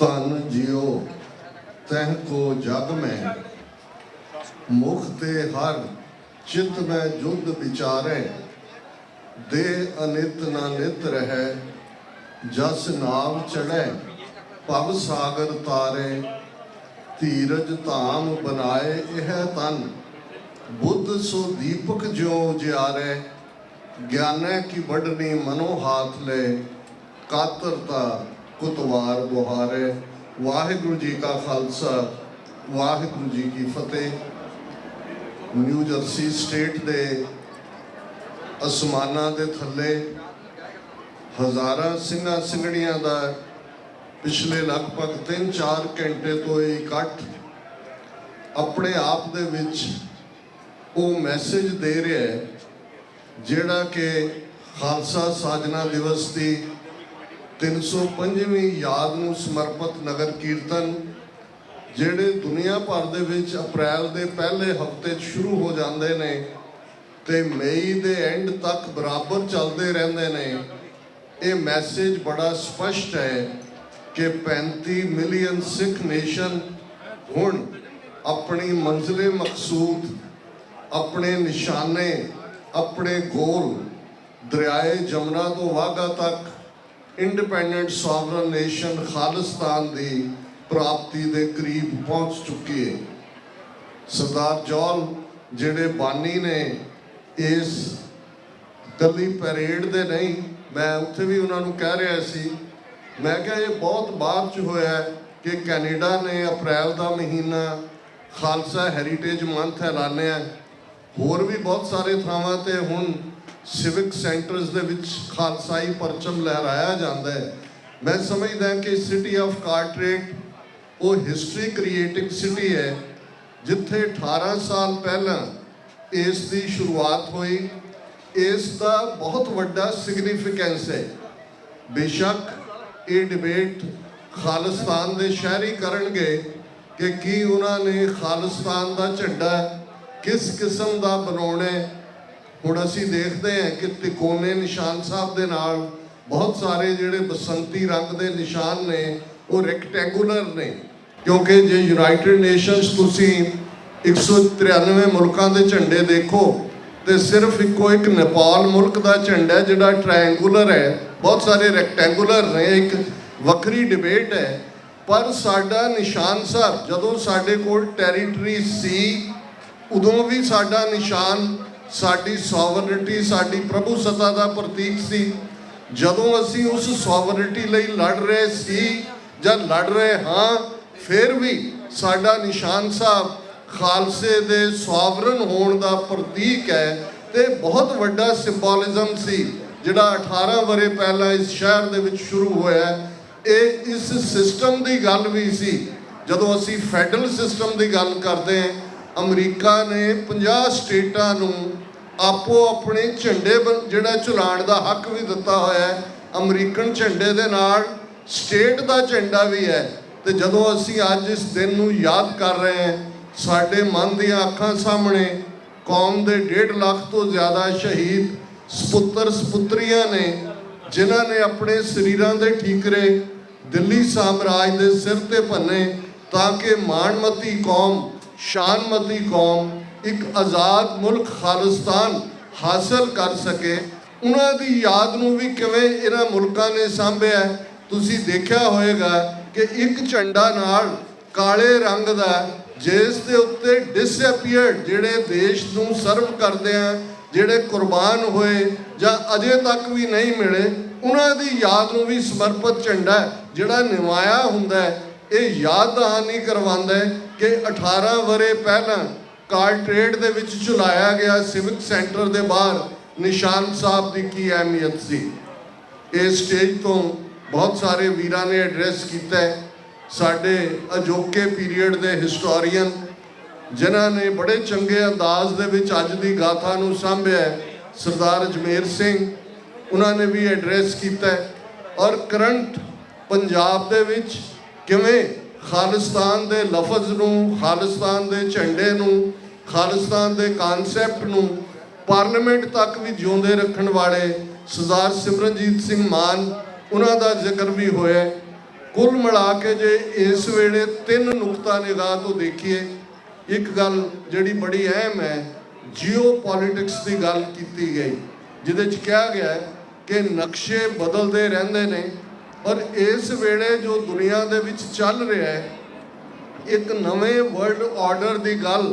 ਧਨ ਜਿਉ, ਤਹਿ ਕੋ ਜਗ ਮੈਂ। ਮੁਖ ਤੇ ਹਰ ਚਿਤ ਮੈਂ ਜੁਦ ਵਿਚਾਰੇ। ਦੇ ਅਨਿਤ ਨਾ ਨਿਤ ਰਹਿ, ਜਸ ਨਾਮ ਚੜੈ ਭਵ ਸਾਗਰ ਤਾਰੇ। ਧੀਰਜ ਧਾਮ ਬਨਾਏ ਇਹ ਤਨ ਬੁੱਧ ਸੋ ਦੀਪਕ ਜਿਉ ਜਿਆਰੇ। ਗਿਆਨੈ ਕੀ ਵੱਡਨੀ ਮਨੋ ਹਾਥ ਲੈ, ਕਾਤਰਤਾ ਕੁਤਵਾਰ ਬੁਹਾਰੇ। ਵਾਹਿਗੁਰੂ ਜੀ ਕਾ ਖਾਲਸਾ, ਵਾਹਿਗੁਰੂ ਜੀ ਕੀ ਫਤਿਹ। ਨਿਊ ਜਰਸੀ ਸਟੇਟ ਦੇ ਅਸਮਾਨਾਂ ਦੇ ਥੱਲੇ ਹਜ਼ਾਰਾਂ ਸਿੰਘਾਂ ਸਿੰਘਣੀਆਂ ਦਾ ਪਿਛਲੇ ਲਗਭਗ 3-4 ਘੰਟੇ ਤੋਂ ਇਹ ਇਕੱਠ ਆਪਣੇ ਆਪ ਦੇ ਵਿੱਚ ਉਹ ਮੈਸੇਜ ਦੇ ਰਿਹਾ ਹੈ, ਜਿਹੜਾ ਕਿ ਖਾਲਸਾ ਸਾਜਨਾ ਦਿਵਸ ਦੀ 305ਵੀਂ ਯਾਦ ਨੂੰ ਸਮਰਪਿਤ ਨਗਰ ਕੀਰਤਨ, ਜਿਹੜੇ ਦੁਨੀਆ ਭਰ ਦੇ ਵਿੱਚ ਅਪ੍ਰੈਲ ਦੇ ਪਹਿਲੇ ਹਫ਼ਤੇ 'ਚ ਸ਼ੁਰੂ ਹੋ ਜਾਂਦੇ ਨੇ ਤੇ ਮਈ ਦੇ ਐਂਡ ਤੱਕ ਬਰਾਬਰ ਚੱਲਦੇ ਰਹਿੰਦੇ ਨੇ, ਇਹ ਮੈਸੇਜ ਬੜਾ ਸਪਸ਼ਟ ਹੈ ਕਿ 35 ਮਿਲੀਅਨ ਸਿੱਖ ਨੇਸ਼ਨ ਹੁਣ ਆਪਣੀ ਮੰਜ਼ਲੇ ਮਕਸੂਦ, ਆਪਣੇ ਨਿਸ਼ਾਨੇ, ਆਪਣੇ ਗੋਲ ਦਰਿਆਏ ਜਮਨਾ ਤੋਂ ਵਾਗਾ ਤੱਕ ਇੰਡੀਪੈਂਡੈਂਟ ਸੋਵਰਨ ਨੇਸ਼ਨ ਖਾਲਿਸਤਾਨ ਦੀ ਪ੍ਰਾਪਤੀ ਦੇ ਕਰੀਬ ਪਹੁੰਚ ਚੁੱਕੀ ਹੈ। ਸਰਦਾਰ ਜੌਲ ਜਿਹੜੇ ਬਾਨੀ ਨੇ ਇਸ ਕੱਲੀ ਪਰੇਡ ਦੇ ਨਹੀਂ, ਮੈਂ ਉੱਥੇ ਵੀ ਉਹਨਾਂ ਨੂੰ ਕਹਿ ਰਿਹਾ ਸੀ। ਮੈਂ ਕਿਹਾ ਇਹ ਬਹੁਤ ਬਾਅਦ ਚ ਹੋਇਆ ਕਿ ਕੈਨੇਡਾ ਨੇ ਅਪ੍ਰੈਲ ਦਾ ਮਹੀਨਾ ਖਾਲਸਾ ਹੈਰੀਟੇਜ ਮੰਥ ਐਲਾਨਿਆ। ਹੋਰ ਵੀ ਬਹੁਤ ਸਾਰੇ ਥਾਵਾਂ ਤੇ ਹੁਣ ਸਿਵਿਕ ਸੈਂਟਰਸ ਦੇ ਵਿੱਚ ਖਾਲਸਾਈ ਪਰਚਮ ਲਹਿਰਾਇਆ ਜਾਂਦਾ ਹੈ। ਮੈਂ ਸਮਝਦਾ ਕਿ ਸਿਟੀ ਆਫ ਕਾਰਟਰੇਟ ਉਹ ਹਿਸਟਰੀ ਕ੍ਰੀਏਟਿੰਗ ਸਿਟੀ ਹੈ, ਜਿੱਥੇ 18 ਸਾਲ ਪਹਿਲਾਂ ਇਸ ਦੀ ਸ਼ੁਰੂਆਤ ਹੋਈ। ਇਸ ਦਾ ਬਹੁਤ ਵੱਡਾ ਸਿਗਨੀਫੀਕੈਂਸ ਹੈ। ਬੇਸ਼ੱਕ ਇਹ ਡਿਬੇਟ ਖਾਲਿਸਤਾਨ ਦੇ ਸ਼ਹਿਰੀ ਕਰਨਗੇ ਕਿ ਕੀ ਉਹਨਾਂ ਨੇ ਖਾਲਿਸਤਾਨ ਦਾ ਝੰਡਾ ਕਿਸ ਕਿਸਮ ਦਾ ਬਣਾਉਣਾ ਹੈ ਹੁਣ ਅਸੀਂ ਦੇਖਦੇ ਹਾਂ ਕਿ ਤਿਕੋਨੇ ਨਿਸ਼ਾਨ ਸਾਹਿਬ ਦੇ ਨਾਲ ਬਹੁਤ ਸਾਰੇ ਜਿਹੜੇ ਬਸੰਤੀ ਰੰਗ ਦੇ ਨਿਸ਼ਾਨ ਨੇ, ਉਹ ਰੈਕਟੈਂਗੂਲਰ ਨੇ। ਕਿਉਂਕਿ ਜੇ ਯੂਨਾਈਟਿਡ ਨੇਸ਼ਨਸ ਤੁਸੀਂ 193 ਮੁਲਕਾਂ ਦੇ ਝੰਡੇ ਦੇਖੋ, ਤੇ ਸਿਰਫ ਇੱਕੋ ਇੱਕ ਨੇਪਾਲ ਮੁਲਕ ਦਾ ਝੰਡਾ ਜਿਹੜਾ ਟ੍ਰਾਇੰਗੂਲਰ ਹੈ। ਬਹੁਤ ਸਾਰੇ ਰੈਕਟੈਂਗੂਲਰ ਨੇ, ਇੱਕ ਵੱਖਰੀ ਡਿਬੇਟ ਹੈ। ਪਰ ਸਾਡਾ ਨਿਸ਼ਾਨ ਸਾਹਿਬ, ਜਦੋਂ ਸਾਡੇ ਕੋਲ ਟੈਰੀਟਰੀ ਸੀ, ਉਦੋਂ ਵੀ ਸਾਡਾ ਨਿਸ਼ਾਨ ਸਾਡੀ ਸੋਵਰਨਿਟੀ ਸਾਡੀ ਪ੍ਰਭੂ ਸਤਾ ਦਾ ਪ੍ਰਤੀਕ ਸੀ। ਜਦੋਂ ਅਸੀਂ ਉਸ ਸੋਵਰਨਿਟੀ ਲਈ ਲੜ ਰਹੇ ਸੀ ਜਾਂ ਲੜ ਰਹੇ ਹਾਂ, ਫਿਰ ਵੀ ਸਾਡਾ ਨਿਸ਼ਾਨ ਸਾਹਿਬ ਖਾਲਸੇ ਦੇ ਸੋਵਰਨ ਹੋਣ ਦਾ ਪ੍ਰਤੀਕ ਹੈ ਤੇ ਬਹੁਤ ਵੱਡਾ ਸਿੰਬੋਲਿਜ਼ਮ ਸੀ, ਜਿਹੜਾ 18 ਵਰੇ ਪਹਿਲਾਂ ਇਸ ਸ਼ਹਿਰ ਦੇ ਵਿੱਚ ਸ਼ੁਰੂ ਹੋਇਆ ਇਹ ਇਸ ਸਿਸਟਮ ਦੀ ਗੱਲ ਵੀ ਸੀ। ਜਦੋਂ ਅਸੀਂ ਫੈਡਰਲ ਸਿਸਟਮ ਦੀ ਗੱਲ ਕਰਦੇ ਹਾਂ ਅਮਰੀਕਾ ਨੇ 50 ਸਟੇਟਾਂ ਨੂੰ ਆਪੋ ਆਪਣੇ ਝੰਡੇ ਬਣ- ਜਿਹੜਾ ਝੁਲਾਣ ਦਾ ਹੱਕ ਵੀ ਦਿੱਤਾ ਹੋਇਆ ਹੈ, ਅਮਰੀਕਨ ਝੰਡੇ ਦੇ ਨਾਲ ਸਟੇਟ ਦਾ ਝੰਡਾ ਵੀ ਹੈ। ਤੇ ਜਦੋਂ ਅਸੀਂ ਅੱਜ ਇਸ ਦਿਨ ਨੂੰ ਯਾਦ ਕਰ ਰਹੇ ਹਾਂ, ਸਾਡੇ ਮਨ ਦੀਆਂ ਅੱਖਾਂ ਸਾਹਮਣੇ ਕੌਮ ਦੇ 1.5 ਲੱਖ ਤੋਂ ਜ਼ਿਆਦਾ ਸ਼ਹੀਦ ਸਪੁੱਤਰ ਸਪੁੱਤਰੀਆਂ ਨੇ, ਜਿਨ੍ਹਾਂ ਨੇ ਆਪਣੇ ਸਰੀਰਾਂ ਦੇ ਠੀਕਰੇ ਦਿੱਲੀ ਸਾਮਰਾਜ ਦੇ ਸਿਰ ਤੇ ਭੰਨੇ ਤਾਂ ਕਿ ਮਾਣਮਤੀ ਕੌਮ ਸ਼ਾਨਮਤੀ ਕੌਮ, ਇੱਕ ਆਜ਼ਾਦ ਮੁਲਕ ਖਾਲਿਸਤਾਨ ਹਾਸਲ ਕਰ ਸਕੇ। ਉਹਨਾਂ ਦੀ ਯਾਦ ਨੂੰ ਵੀ ਕਿਵੇਂ ਇਹਨਾਂ ਮੁਲਕਾਂ ਨੇ ਸਾਂਭਿਆ ਤੁਸੀਂ ਦੇਖਿਆ ਹੋਵੇਗਾ ਕਿ ਇੱਕ ਝੰਡਾ ਨਾਲ ਕਾਲੇ ਰੰਗ ਦਾ, ਜਿਸ ਦੇ ਉੱਤੇ ਡਿਸਅਪੀਅਰਡ ਜਿਹੜੇ ਦੇਸ਼ ਨੂੰ ਸਰਵ ਕਰਦੇ ਆ, ਜਿਹੜੇ ਕੁਰਬਾਨ ਹੋਏ ਜਾਂ ਅਜੇ ਤੱਕ ਵੀ ਨਹੀਂ ਮਿਲੇ, ਉਹਨਾਂ ਦੀ ਯਾਦ ਨੂੰ ਵੀ ਸਮਰਪਿਤ ਝੰਡਾ ਜਿਹੜਾ ਨਿਵਾਇਆ ਹੁੰਦਾ ਹੈ। ਇਹ ਯਾਦ ਦਹਾਨੀ ਕਰਵਾਉਂਦਾ ਹੈ ਕਿ 18 ਵਰੇ ਪਹਿਲਾਂ ਕਾਰਟਰੇਟ ਦੇ ਵਿੱਚ ਚੁਲਾਇਆ ਗਿਆ ਸਿਵਿਕ ਸੈਂਟਰ ਦੇ ਬਾਹਰ ਨਿਸ਼ਾਨ ਸਾਹਿਬ ਦੀ ਕੀ ਅਹਿਮੀਅਤ ਸੀ। ਇਸ ਸਟੇਜ ਤੋਂ ਬਹੁਤ ਸਾਰੇ ਵੀਰਾਂ ਨੇ ਐਡਰੈਸ ਕੀਤਾ ਹੈ। ਸਾਡੇ ਅਜੋਕੇ ਪੀਰੀਅਡ ਦੇ ਹਿਸਟੋਰੀਅਨ ਜਿਨ੍ਹਾਂ ਨੇ ਬੜੇ ਚੰਗੇ ਅੰਦਾਜ਼ ਦੇ ਵਿੱਚ ਅੱਜ ਦੀ ਗਾਥਾ ਨੂੰ ਸਾਂਭਿਆ ਸਰਦਾਰ ਅਜਮੇਰ ਸਿੰਘ, ਉਹਨਾਂ ਨੇ ਵੀ ਐਡਰੈਸ ਕੀਤਾ ਔਰ ਕਰੰਟ ਪੰਜਾਬ ਦੇ ਵਿੱਚ ਕਿਵੇਂ? ਖਾਲਿਸਤਾਨ ਦੇ ਲਫ਼ਜ਼ ਨੂੰ, ਖਾਲਿਸਤਾਨ ਦੇ ਝੰਡੇ ਨੂੰ, ਖਾਲਿਸਤਾਨ ਦੇ ਕਨਸੈਪਟ ਨੂੰ ਪਾਰਲੀਮੈਂਟ ਤੱਕ ਵੀ ਜਿਉਂਦੇ ਰੱਖਣ ਵਾਲੇ ਸਰਦਾਰ ਸਿਮਰਨਜੀਤ ਸਿੰਘ ਮਾਨ, ਉਹਨਾਂ ਦਾ ਜ਼ਿਕਰ ਵੀ ਹੋਇਆ ਕੁੱਲ ਮਿਲਾ ਕੇ ਜੇ ਇਸ ਵੇਲੇ ਤਿੰਨ ਨੁਕਤਾ ਨਿਗਾਹ ਤੋਂ ਦੇਖੀਏ, ਇੱਕ ਗੱਲ ਜਿਹੜੀ ਬੜੀ ਅਹਿਮ ਹੈ ਜੀਓ ਪੋਲਿਟਿਕਸ ਦੀ ਗੱਲ ਕੀਤੀ ਗਈ, ਜਿਹਦੇ ਚ ਕਿਹਾ ਗਿਆ ਹੈ ਕਿ ਨਕਸ਼ੇ ਬਦਲਦੇ ਰਹਿੰਦੇ ਨੇ ਪਰ ਇਸ ਵੇਲੇ ਜੋ ਦੁਨੀਆ ਦੇ ਵਿੱਚ ਚੱਲ ਰਿਹਾ ਹੈ, ਇੱਕ ਨਵੇਂ ਵਰਲਡ ਆਰਡਰ ਦੀ ਗੱਲ,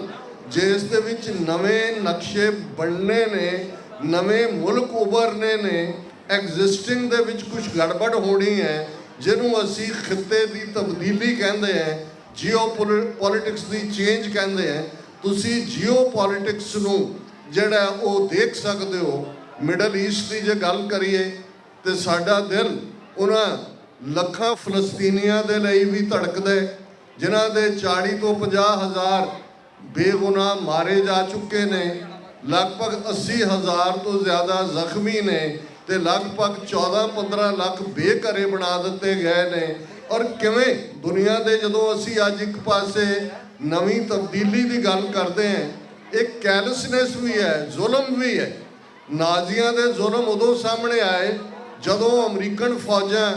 ਜਿਸ ਦੇ ਵਿੱਚ ਨਵੇਂ ਨਕਸ਼ੇ ਬਣਨੇ ਨੇ, ਨਵੇਂ ਮੁਲਕ ਉਭਰਨੇ ਨੇ ਐਗਜ਼ਿਸਟਿੰਗ ਦੇ ਵਿੱਚ ਕੁਝ ਗੜਬੜ ਹੋਣੀ ਹੈ, ਜਿਹਨੂੰ ਅਸੀਂ ਖਿੱਤੇ ਦੀ ਤਬਦੀਲੀ ਕਹਿੰਦੇ ਹਾਂ ਜੀਓ ਪੋਲਿਟਿਕਸ ਦੀ ਚੇਂਜ ਕਹਿੰਦੇ ਹਾਂ, ਤੁਸੀਂ ਜੀਓ ਪੋਲਿਟਿਕਸ ਨੂੰ ਜਿਹੜਾ ਉਹ ਦੇਖ ਸਕਦੇ ਹੋ ਮਿਡਲ ਈਸਟ ਦੀ ਜੇ ਗੱਲ ਕਰੀਏ, ਤੇ ਸਾਡਾ ਦਿਲ ਉਹਨਾਂ ਲੱਖਾਂ ਫਲਸਤੀਨੀਆਂ ਦੇ ਲਈ ਵੀ ਧੜਕਦਾ, ਜਿਨ੍ਹਾਂ ਦੇ 40 ਤੋਂ 50 ਹਜ਼ਾਰ ਬੇਗੁਨਾਹ ਮਾਰੇ ਜਾ ਚੁੱਕੇ ਨੇ, ਲਗਭਗ 80 ਹਜ਼ਾਰ ਤੋਂ ਜ਼ਿਆਦਾ ਜ਼ਖਮੀ ਨੇ ਤੇ ਲਗਭਗ 14-15 ਲੱਖ ਬੇਘਰੇ ਬਣਾ ਦਿੱਤੇ ਗਏ ਨੇ। ਔਰ ਕਿਵੇਂ ਦੁਨੀਆ ਦੇ ਜਦੋਂ ਅਸੀਂ ਅੱਜ ਇੱਕ ਪਾਸੇ ਨਵੀਂ ਤਬਦੀਲੀ ਦੀ ਗੱਲ ਕਰਦੇ ਹਾਂ ਇੱਕ ਕੈਲਸਨੈਸ ਵੀ ਹੈ, ਜ਼ੁਲਮ ਵੀ ਹੈ। ਨਾਜ਼ੀਆਂ ਦੇ ਜ਼ੁਲਮ ਉਦੋਂ ਸਾਹਮਣੇ ਆਏ ਜਦੋਂ ਅਮਰੀਕਨ ਫੌਜਾਂ,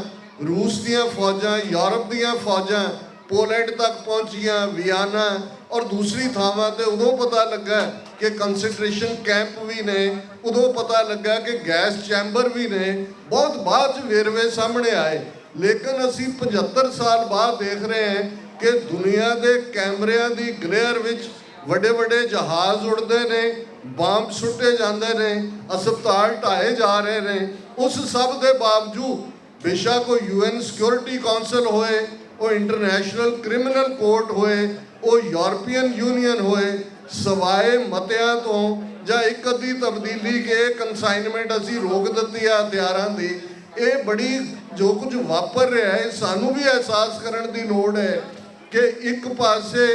ਰੂਸ ਦੀਆਂ ਫੌਜਾਂ, ਯੂਰਪ ਦੀਆਂ ਫੌਜਾਂ ਪੋਲੈਂਡ ਤੱਕ ਪਹੁੰਚੀਆਂ ਵਿਆਨਾ ਔਰ ਦੂਸਰੀ ਥਾਵਾਂ ਤੇ ਉਦੋਂ ਪਤਾ ਲੱਗਾ ਕਿ ਕਨਸੈਂਟਰੇਸ਼ਨ ਕੈਂਪ ਵੀ ਨੇ, ਉਦੋਂ ਪਤਾ ਲੱਗਾ ਕਿ ਗੈਸ ਚੈਂਬਰ ਵੀ ਨੇ, ਬਹੁਤ ਬਾਅਦ ਚ ਵੇਰਵੇ ਸਾਹਮਣੇ ਆਏ। ਲੇਕਿਨ ਅਸੀਂ 75 ਸਾਲ ਬਾਅਦ ਦੇਖ ਰਹੇ ਹਾਂ ਕਿ ਦੁਨੀਆ ਦੇ ਕੈਮਰਿਆਂ ਦੀ ਗਲੇਅਰ ਵਿੱਚ ਵੱਡੇ ਵੱਡੇ ਜਹਾਜ਼ ਉੜਦੇ ਨੇ, ਬੰਬ ਸੁੱਟੇ ਜਾਂਦੇ ਨੇ, ਹਸਪਤਾਲ ਢਾਏ ਜਾ ਰਹੇ ਨੇ ਉਸ ਸਭ ਦੇ ਬਾਵਜੂਦ ਬੇਸ਼ੱਕ ਉਹ ਯੂਐਨ ਸਿਕਿਉਰਿਟੀ ਕਾਉਂਸਲ ਹੋਏ, ਉਹ ਇੰਟਰਨੈਸ਼ਨਲ ਕ੍ਰਿਮੀਨਲ ਕੋਰਟ ਹੋਏ, ਉਹ ਯੂਰਪੀਅਨ ਯੂਨੀਅਨ ਹੋਏ, ਸਵਾਏ ਮਤਿਆਂ ਤੋਂ ਜਾਂ ਇੱਕ ਅੱਧੀ ਤਬਦੀਲੀ ਕੇ ਕਨਸਾਈਨਮੈਂਟ ਅਸੀਂ ਰੋਕ ਦਿੱਤੀ ਆ ਹਥਿਆਰਾਂ ਦੀ, ਇਹ ਬੜੀ ਜੋ ਕੁਝ ਵਾਪਰ ਰਿਹਾ ਹੈ, ਸਾਨੂੰ ਵੀ ਅਹਿਸਾਸ ਕਰਨ ਦੀ ਲੋੜ ਹੈ ਕਿ ਇੱਕ ਪਾਸੇ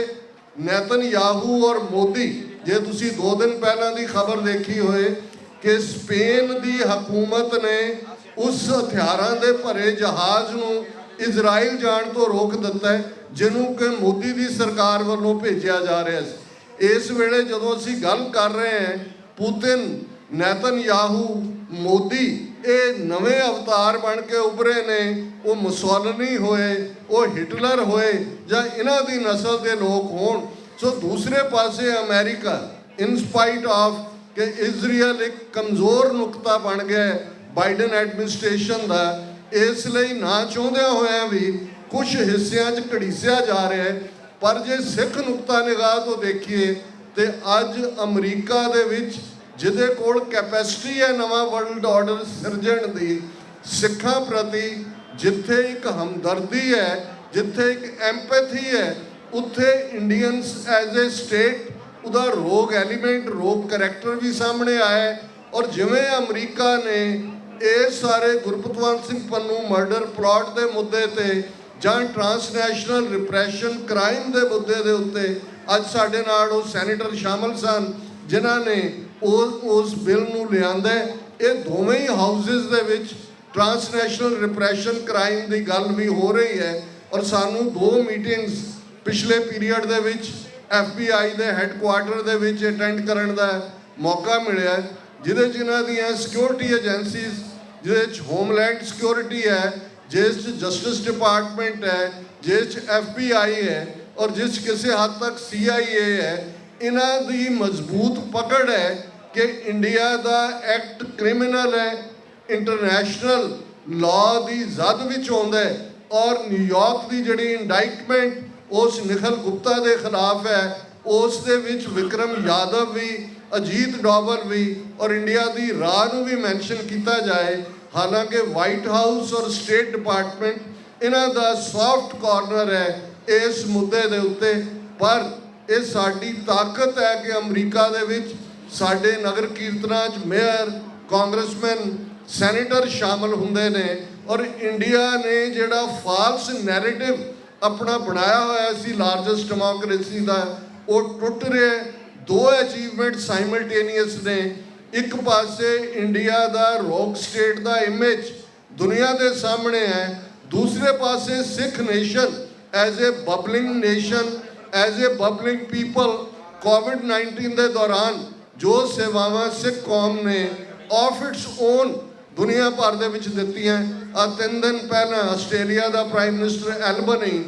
ਨੈਤਨ ਯਾਹੂ ਔਰ ਮੋਦੀ, ਜੇ ਤੁਸੀਂ 2 ਦਿਨ ਪਹਿਲਾਂ ਦੀ ਖਬਰ ਦੇਖੀ ਹੋਏ ਕਿ ਸਪੇਨ ਦੀ ਹਕੂਮਤ ਨੇ ਉਸ ਹਥਿਆਰਾਂ ਦੇ ਭਰੇ ਜਹਾਜ਼ ਨੂੰ ਇਜ਼ਰਾਈਲ ਜਾਣ ਤੋਂ ਰੋਕ ਦਿੱਤਾ ਜਿਹਨੂੰ ਕਿ ਮੋਦੀ ਦੀ ਸਰਕਾਰ ਵੱਲੋਂ ਭੇਜਿਆ ਜਾ ਰਿਹਾ ਸੀ ਇਸ ਵੇਲੇ ਜਦੋਂ ਅਸੀਂ ਗੱਲ ਕਰ ਰਹੇ ਹਾਂ, ਪੁਤਿਨ, ਨੈਤਨਯਾਹੂ, ਮੋਦੀ, ਇਹ ਨਵੇਂ ਅਵਤਾਰ ਬਣ ਕੇ ਉਭਰੇ ਨੇ, ਉਹ ਮੁਸੋਲਨੀ ਹੋਏ, ਉਹ ਹਿਟਲਰ ਹੋਏ, ਜਾਂ ਇਹਨਾਂ ਦੀ ਨਸਲ ਦੇ ਲੋਕ ਹੋਣ। ਸੋ ਦੂਸਰੇ ਪਾਸੇ ਅਮਰੀਕਾ ਇਨਸਪਾਈਟ ਆਫ ਕਿ ਇਜ਼ਰਾਈਲ ਇੱਕ ਕਮਜ਼ੋਰ ਨੁਕਤਾ ਬਣ ਗਿਆ ਹੈ। ਬਾਈਡਨ ਐਡਮਿਨਿਸਟ੍ਰੇਸ਼ਨ ਦਾ ਇਸ ਲਈ ਨਾ ਚਾਹੁੰਦਿਆਂ ਹੋਇਆਂ ਵੀ ਕੁਝ ਹਿੱਸਿਆਂ 'ਚ ਘੜੀਸਿਆ ਜਾ ਰਿਹਾ ਹੈ। ਪਰ ਜੇ ਸਿੱਖ ਨੁਕਤਾ ਨਿਗਾਹ ਤੋਂ ਦੇਖੀਏ ਤੇ ਅੱਜ ਅਮਰੀਕਾ ਦੇ ਵਿੱਚ ਜਿਹਦੇ ਕੋਲ ਕੈਪੈਸਿਟੀ ਹੈ ਨਵਾਂ ਵਰਲਡ ਆਰਡਰ ਸਿਰਜਣ ਦੀ, ਸਿੱਖਾਂ ਪ੍ਰਤੀ ਜਿੱਥੇ ਇੱਕ ਹਮਦਰਦੀ ਹੈ, ਜਿੱਥੇ ਇੱਕ ਐਮਪੈਥੀ ਹੈ, ਉੱਥੇ ਇੰਡੀਅਨਸ ਐਜ਼ ਅ ਸਟੇਟ ਉਹਦਾ ਰੋਗ ਐਲੀਮੈਂਟ, ਰੋਗ ਕੈਰੈਕਟਰ ਵੀ ਸਾਹਮਣੇ ਆਇਆ ਔਰ ਜਿਵੇਂ ਅਮਰੀਕਾ ਨੇ ਇਹ ਸਾਰੇ ਗੁਰਪਤਵੰਤ ਸਿੰਘ ਪੰਨੂ ਮਰਡਰ ਪਲਾਟ ਦੇ ਮੁੱਦੇ ਤੇ ਜਾਂ ਟਰਾਂਸਨੈਸ਼ਨਲ ਰਿਪਰੈਸ਼ਨ ਕ੍ਰਾਈਮ ਦੇ ਮੁੱਦੇ ਦੇ ਉੱਤੇ ਅੱਜ ਸਾਡੇ ਨਾਲ ਉਹ ਸੈਨੇਟਰ ਸ਼ਾਮਲ ਸਨ, ਜਿਨ੍ਹਾਂ ਨੇ ਉਸ ਉਸ ਬਿੱਲ ਨੂੰ ਲਿਆਂਦਾ ਇਹ ਦੋਵੇਂ ਹੀ ਹਾਊਸਸ ਦੇ ਵਿੱਚ ਟਰਾਂਸਨੈਸ਼ਨਲ ਰਿਪਰੈਸ਼ਨ ਕ੍ਰਾਈਮ ਦੀ ਗੱਲ ਵੀ ਹੋ ਰਹੀ ਹੈ। ਔਰ ਸਾਨੂੰ ਦੋ ਮੀਟਿੰਗਸ ਪਿਛਲੇ ਪੀਰੀਅਡ ਦੇ ਵਿੱਚ FBI ਦੇ ਹੈੱਡਕੁਆਰਟਰ ਦੇ ਵਿੱਚ ਅਟੈਂਡ ਕਰਨ ਦਾ ਮੌਕਾ ਮਿਲਿਆ ਜਿਹਦੇ 'ਚ ਇਹਨਾਂ ਦੀਆਂ ਸਿਕਿਉਰਿਟੀ ਏਜੰਸੀਜ਼ ਜਿਹਦੇ 'ਚ ਹੋਮਲੈਂਡ ਸਿਕਿਉਰਿਟੀ ਹੈ ਜਿਸ 'ਚ ਜਸਟਿਸ ਡਿਪਾਰਟਮੈਂਟ ਹੈ ਜਿਸ 'ਚ FBI ਹੈ ਔਰ ਜਿਸ 'ਚ ਕਿਸੇ ਹੱਦ ਤੱਕ CIA ਹੈ, ਇਹਨਾਂ ਦੀ ਮਜ਼ਬੂਤ ਪਕੜ ਹੈ ਕਿ ਇੰਡੀਆ ਦਾ ਐਕਟ ਕ੍ਰਿਮੀਨਲ ਹੈ ਇੰਟਰਨੈਸ਼ਨਲ ਲਾਅ ਦੀ ਜ਼ਦ ਵਿੱਚ ਆਉਂਦਾ ਹੈ ਔਰ ਨਿਊਯਾਰਕ ਦੀ ਜਿਹੜੀ ਇੰਡਾਈਟਮੈਂਟ ਉਸ ਨਿਖਲ ਗੁਪਤਾ ਦੇ ਖਿਲਾਫ ਹੈ, ਉਸ ਦੇ ਵਿੱਚ ਵਿਕਰਮ ਯਾਦਵ ਵੀ, ਅਜੀਤ ਡੋਵਲ ਵੀ ਔਰ ਇੰਡੀਆ ਦੀ ਰਾਹ ਨੂੰ ਵੀ ਮੈਂਸ਼ਨ ਕੀਤਾ ਜਾਏ, ਹਾਲਾਂਕਿ ਵਾਈਟ ਹਾਊਸ ਔਰ ਸਟੇਟ ਡਿਪਾਰਟਮੈਂਟ ਇਹਨਾਂ ਦਾ ਸੌਫਟ ਕਾਰਨਰ ਹੈ ਇਸ ਮੁੱਦੇ ਦੇ ਉੱਤੇ, ਪਰ ਇਹ ਸਾਡੀ ਤਾਕਤ ਹੈ ਕਿ ਅਮਰੀਕਾ ਦੇ ਵਿੱਚ ਸਾਡੇ ਨਗਰ ਕੀਰਤਨਾਂ 'ਚ ਮੇਅਰ, ਕਾਂਗਰਸਮੈਨ, ਸੈਨੇਟਰ ਸ਼ਾਮਲ ਹੁੰਦੇ ਨੇ ਔਰ ਇੰਡੀਆ ਨੇ ਜਿਹੜਾ ਫਾਲਸ ਨੈਰੇਟਿਵ ਆਪਣਾ ਬਣਾਇਆ ਹੋਇਆ ਸੀ ਲਾਰਜੈਸਟ ਡੈਮੋਕ੍ਰੇਸੀ ਦਾ। ਉਹ ਟੁੱਟ ਰਿਹਾ ਦੋ ਅਚੀਵਮੈਂਟ ਸਾਈਮਲਟੇਨੀਅਸ ਨੇ। ਇੱਕ ਪਾਸੇ ਇੰਡੀਆ ਦਾ ਰੌਕ ਸਟੇਟ ਦਾ ਇਮੇਜ ਦੁਨੀਆ ਦੇ ਸਾਹਮਣੇ ਹੈ। ਦੂਸਰੇ ਪਾਸੇ Sikh nation as a bubbling nation as a bubbling people Covid 19 ਦੇ ਦੌਰਾਨ ਜੋ ਸੇਵਾਵਾਂ ਸਿੱਖ ਕੌਮ ਨੇ ਆਫ ਇਟਸ ਓਨ ਦੁਨੀਆ ਭਰ ਦੇ ਵਿੱਚ ਦਿੱਤੀਆਂ। ਆ ਤਿੰਨ ਦਿਨ ਪਹਿਲਾਂ ਆਸਟ੍ਰੇਲੀਆ ਦਾ ਪ੍ਰਾਈਮ ਮਿਨਿਸਟਰ ਐਲਬਨੀ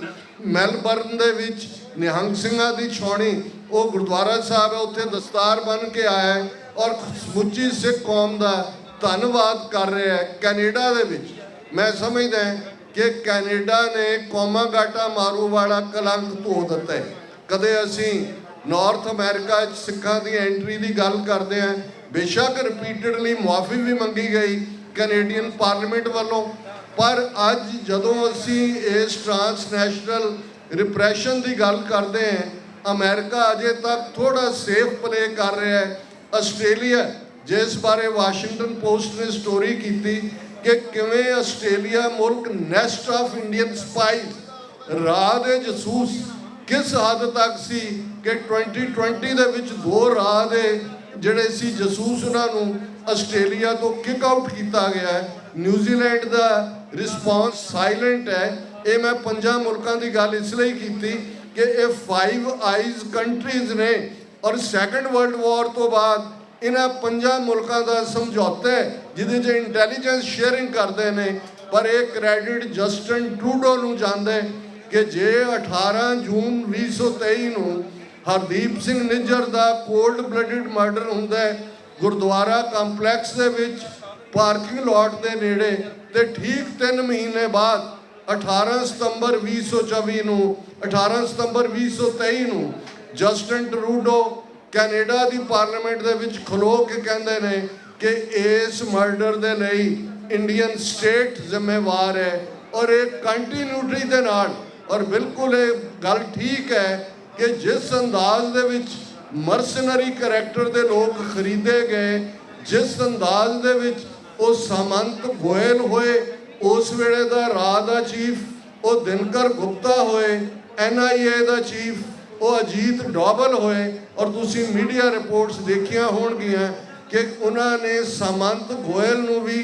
ਮੈਲਬਰਨ ਦੇ ਵਿੱਚ ਨਿਹੰਗ ਸਿੰਘਾਂ ਦੀ ਛਾਉਣੀ, ਉਹ ਗੁਰਦੁਆਰਾ ਸਾਹਿਬ ਹੈ, ਉੱਥੇ ਦਸਤਾਰ ਬਨ ਕੇ ਆਇਆ ਹੈ ਔਰ ਸਮੁੱਚੀ ਸਿੱਖ ਕੌਮ ਦਾ ਧੰਨਵਾਦ ਕਰ ਰਿਹਾ ਹੈ ਕੈਨੇਡਾ ਦੇ ਵਿੱਚ। ਮੈਂ ਸਮਝਦਾ ਕਿ ਕੈਨੇਡਾ ਨੇ ਕੌਮਾਂ ਗਾਟਾ ਮਾਰੂ ਵਾਲਾ ਕਲੰਕ ਧੋ ਦਿੱਤਾ ਹੈ। ਕਦੇ ਅਸੀਂ ਨਾਰਥ ਅਮਰੀਕਾ 'ਚ ਸਿੱਖਾਂ ਦੀ ਐਂਟਰੀ ਦੀ ਗੱਲ ਕਰਦੇ ਹਾਂ, ਬੇਸ਼ੱਕ ਰਿਪੀਟਡਲੀ ਮੁਆਫੀ ਵੀ ਮੰਗੀ ਗਈ ਕੈਨੇਡੀਅਨ ਪਾਰਲੀਮੈਂਟ ਵੱਲੋਂ, ਪਰ ਅੱਜ ਜਦੋਂ ਅਸੀਂ ਇਸ ਟ੍ਰਾਂਸਨੈਸ਼ਨਲ ਰਿਪਰੈਸ਼ਨ ਦੀ ਗੱਲ ਕਰਦੇ ਹਾਂ, ਅਮਰੀਕਾ ਅਜੇ ਤੱਕ ਥੋੜਾ ਸੇਫ ਪਲੇ ਕਰ ਰਿਹਾ ਹੈ। ਆਸਟ੍ਰੇਲੀਆ, ਜਿਸ ਬਾਰੇ ਵਾਸ਼ਿੰਗਟਨ ਪੋਸਟ ਨੇ ਸਟੋਰੀ ਕੀਤੀ ਕਿ ਕਿਵੇਂ ਆਸਟ੍ਰੇਲੀਆ ਮੁਲਕ ਨੈਸਟ ਆਫ ਇੰਡੀਅਨ ਸਪਾਈਸ ਰਾਹ ਦੇ ਜਸੂਸ ਕਿਸ ਹੱਦ ਤੱਕ ਸੀ ਕਿ 2020 ਦੇ ਵਿੱਚ ਦੋ ਰਾਹ ਦੇ ਜਿਹੜੇ ਸੀ ਜਸੂਸ ਉਹਨਾਂ ਨੂੰ ਆਸਟ੍ਰੇਲੀਆ ਤੋਂ ਕਿਕ ਆਊਟ ਕੀਤਾ ਗਿਆ ਹੈ। ਨਿਊਜ਼ੀਲੈਂਡ ਦਾ ਰਿਸਪੌਂਸ ਸਾਇਲੈਂਟ ਹੈ। ਇਹ ਮੈਂ ਪੰਜਾਂ ਮੁਲਕਾਂ ਦੀ ਗੱਲ ਇਸ ਲਈ ਕੀਤੀ ਕਿ ਇਹ ਫਾਈਵ ਆਈਜ਼ ਕੰਟਰੀਜ਼ ਨੇ ਔਰ ਸੈਕੰਡ ਵਰਲਡ ਵਾਰ ਤੋਂ ਬਾਅਦ ਇਹਨਾਂ ਪੰਜਾਂ ਮੁਲਕਾਂ ਦਾ ਸਮਝੌਤਾ ਜਿਹਦੇ 'ਚ ਇੰਟੈਲੀਜੈਂਸ ਸ਼ੇਅਰਿੰਗ ਕਰਦੇ ਨੇ। ਪਰ ਇਹ ਕ੍ਰੈਡਿਟ ਜਸਟਨ ਟਰੂਡੋ ਨੂੰ ਜਾਂਦਾ ਕਿ ਜੇ 18 ਜੂਨ 2023 ਨੂੰ ਹਰਦੀਪ ਸਿੰਘ ਨਿੱਜਰ ਦਾ ਕੋਲਡ ਬਲੱਡਡ ਮਰਡਰ ਹੁੰਦਾ ਹੈ ਗੁਰਦੁਆਰਾ ਕੰਪਲੈਕਸ ਦੇ ਵਿੱਚ ਪਾਰਕਿੰਗ ਲੋਟ ਦੇ ਨੇੜੇ ਤੇ ਠੀਕ 3 ਮਹੀਨੇ ਬਾਅਦ 18 ਸਤੰਬਰ 2024 ਨੂੰ 18 ਸਤੰਬਰ 2023 ਨੂੰ ਜਸਟਨ ਟਰੂਡੋ ਕੈਨੇਡਾ ਦੀ ਪਾਰਲੀਮੈਂਟ ਦੇ ਵਿੱਚ ਖਲੋ ਕੇ ਕਹਿੰਦੇ ਨੇ ਕਿ ਇਸ ਮਰਡਰ ਦੇ ਲਈ ਇੰਡੀਅਨ ਸਟੇਟ ਜ਼ਿੰਮੇਵਾਰ ਹੈ ਔਰ ਇਹ ਕੰਟੀਨਿਊਟੀ ਦੇ ਨਾਲ ਔਰ ਬਿਲਕੁਲ ਇਹ ਗੱਲ ਠੀਕ ਹੈ ਕਿ ਜਿਸ ਅੰਦਾਜ਼ ਦੇ ਵਿੱਚ ਮਰਸਨਰੀ ਕੈਰੈਕਟਰ ਦੇ ਲੋਕ ਖਰੀਦੇ ਗਏ, ਜਿਸ ਅੰਦਾਜ਼ ਦੇ ਵਿੱਚ ਉਹ ਸਾਮੰਤ ਗੋਇਲ ਹੋਏ, ਉਸ ਵੇਲੇ ਦਾ ਰਾਹ ਦਾ ਚੀਫ, ਉਹ ਦਿਨਕਰ ਗੁਪਤਾ ਹੋਏ ਐਨਆਈਏ ਦਾ ਚੀਫ, ਉਹ ਅਜੀਤ ਡੋਬਲ ਹੋਏ, ਔਰ ਤੁਸੀਂ ਮੀਡੀਆ ਰਿਪੋਰਟਸ ਦੇਖੀਆਂ ਹੋਣਗੀਆਂ ਕਿ ਉਹਨਾਂ ਨੇ ਸਾਮੰਤ ਗੋਇਲ ਨੂੰ ਵੀ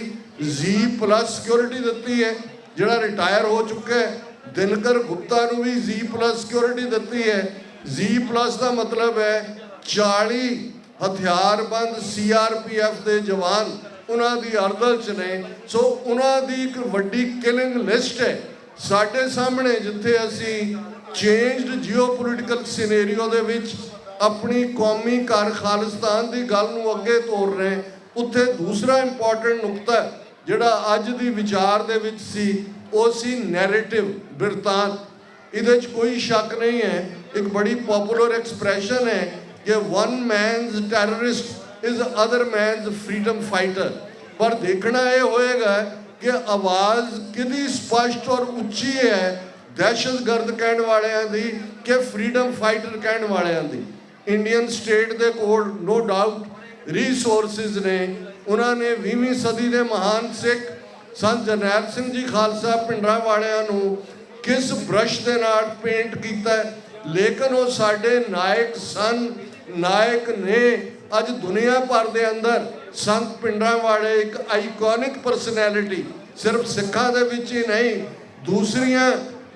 Z ਪਲੱਸ ਸਿਕਿਉਰਿਟੀ ਦਿੱਤੀ ਹੈ, ਜਿਹੜਾ ਰਿਟਾਇਰ ਹੋ ਚੁੱਕਾ ਹੈ, ਦਿਨਕਰ ਗੁਪਤਾ ਨੂੰ ਵੀ Z ਪਲੱਸ ਸਿਕਿਉਰਿਟੀ ਦਿੱਤੀ ਹੈ Z ਪਲੱਸ ਦਾ ਮਤਲਬ ਹੈ 40 ਹਥਿਆਰਬੰਦ CRPF ਦੇ ਜਵਾਨ। ਉਹਨਾਂ ਦੀ ਅਰਦਲ ਚ ਨੇ। ਸੋ ਉਹਨਾਂ ਦੀ ਇੱਕ ਵੱਡੀ ਕਿਲਿੰਗ ਲਿਸਟ ਹੈ। ਸਾਡੇ ਸਾਹਮਣੇ ਜਿੱਥੇ ਅਸੀਂ ਚੇਂਜਡ ਜੀਓਪੋਲਿਟੀਕਲ ਸਿਨੈਰੀਓ ਦੇ ਵਿੱਚ ਆਪਣੀ ਕੌਮੀ ਕਰ ਖਾਲਿਸਤਾਨ ਦੀ ਗੱਲ ਨੂੰ ਅੱਗੇ ਤੋਰ ਰਹੇ ਉੱਥੇ ਦੂਸਰਾ ਇੰਪੋਰਟੈਂਟ ਨੁਕਤਾ ਜਿਹੜਾ ਅੱਜ ਦੀ ਵਿਚਾਰ ਦੇ ਵਿੱਚ ਸੀ, ਉਹ ਸੀ ਨੈਰੇਟਿਵ ਬਿਰਤਾਂਤ। ਇਹਦੇ ਵਿੱਚ ਕੋਈ ਸ਼ੱਕ ਨਹੀਂ ਹੈ, ਇੱਕ ਬੜੀ ਪਪੂਲਰ ਐਕਸਪ੍ਰੈਸ਼ਨ ਹੈ ਕਿ one man's terrorist is other man's freedom fighter ਪਰ ਦੇਖਣਾ ਇਹ ਹੋਏਗਾ ਕਿ ਆਵਾਜ਼ ਕਿੰਨੀ ਸਪਸ਼ਟ ਔਰ ਉੱਚੀ ਹੈ ਦਹਿਸ਼ਤਗਰਦ ਕਹਿਣ ਵਾਲਿਆਂ ਦੀ ਕਿ ਫਰੀडम ਫਾਈਟਰ ਕਹਿਣ ਵਾਲਿਆਂ ਦੀ। ਇੰਡੀਅਨ ਸਟੇਟ ਦੇ ਕੋਲ ਨੋ ਡਾਊਟ ਰਿਸੋਰਸਸ ਨੇ। ਉਹਨਾਂ ਨੇ 20ਵੀਂ ਸਦੀ ਦੇ ਮਹਾਨ ਸਿੱਖ ਸੰਤ ਜਰਨੈਲ ਸਿੰਘ ਜੀ ਖਾਲਸਾ ਪਿੰਡਰਾ ਵਾਲਿਆਂ ਨੂੰ ਕਿਸ ਬ੍ਰਸ਼ ਦੇ ਨਾਲ ਪੇਂਟ ਕੀਤਾ ਹੈ। ਲੇਕਿਨ ਉਹ ਸਾਡੇ ਨਾਇਕ ਸਨ, ਨਾਇਕ ਨੇ ਅੱਜ ਦੁਨੀਆ ਭਰ ਦੇ ਅੰਦਰ ਸੰਤ ਪਿੰਡਰਾਂ ਵਾਲੇ ਇੱਕ ਆਈਕੋਨਿਕ ਪਰਸਨੈਲਿਟੀ ਸਿਰਫ ਸਿੱਖਾਂ ਦੇ ਵਿੱਚ ਹੀ ਨਹੀਂ, ਦੂਸਰੀਆਂ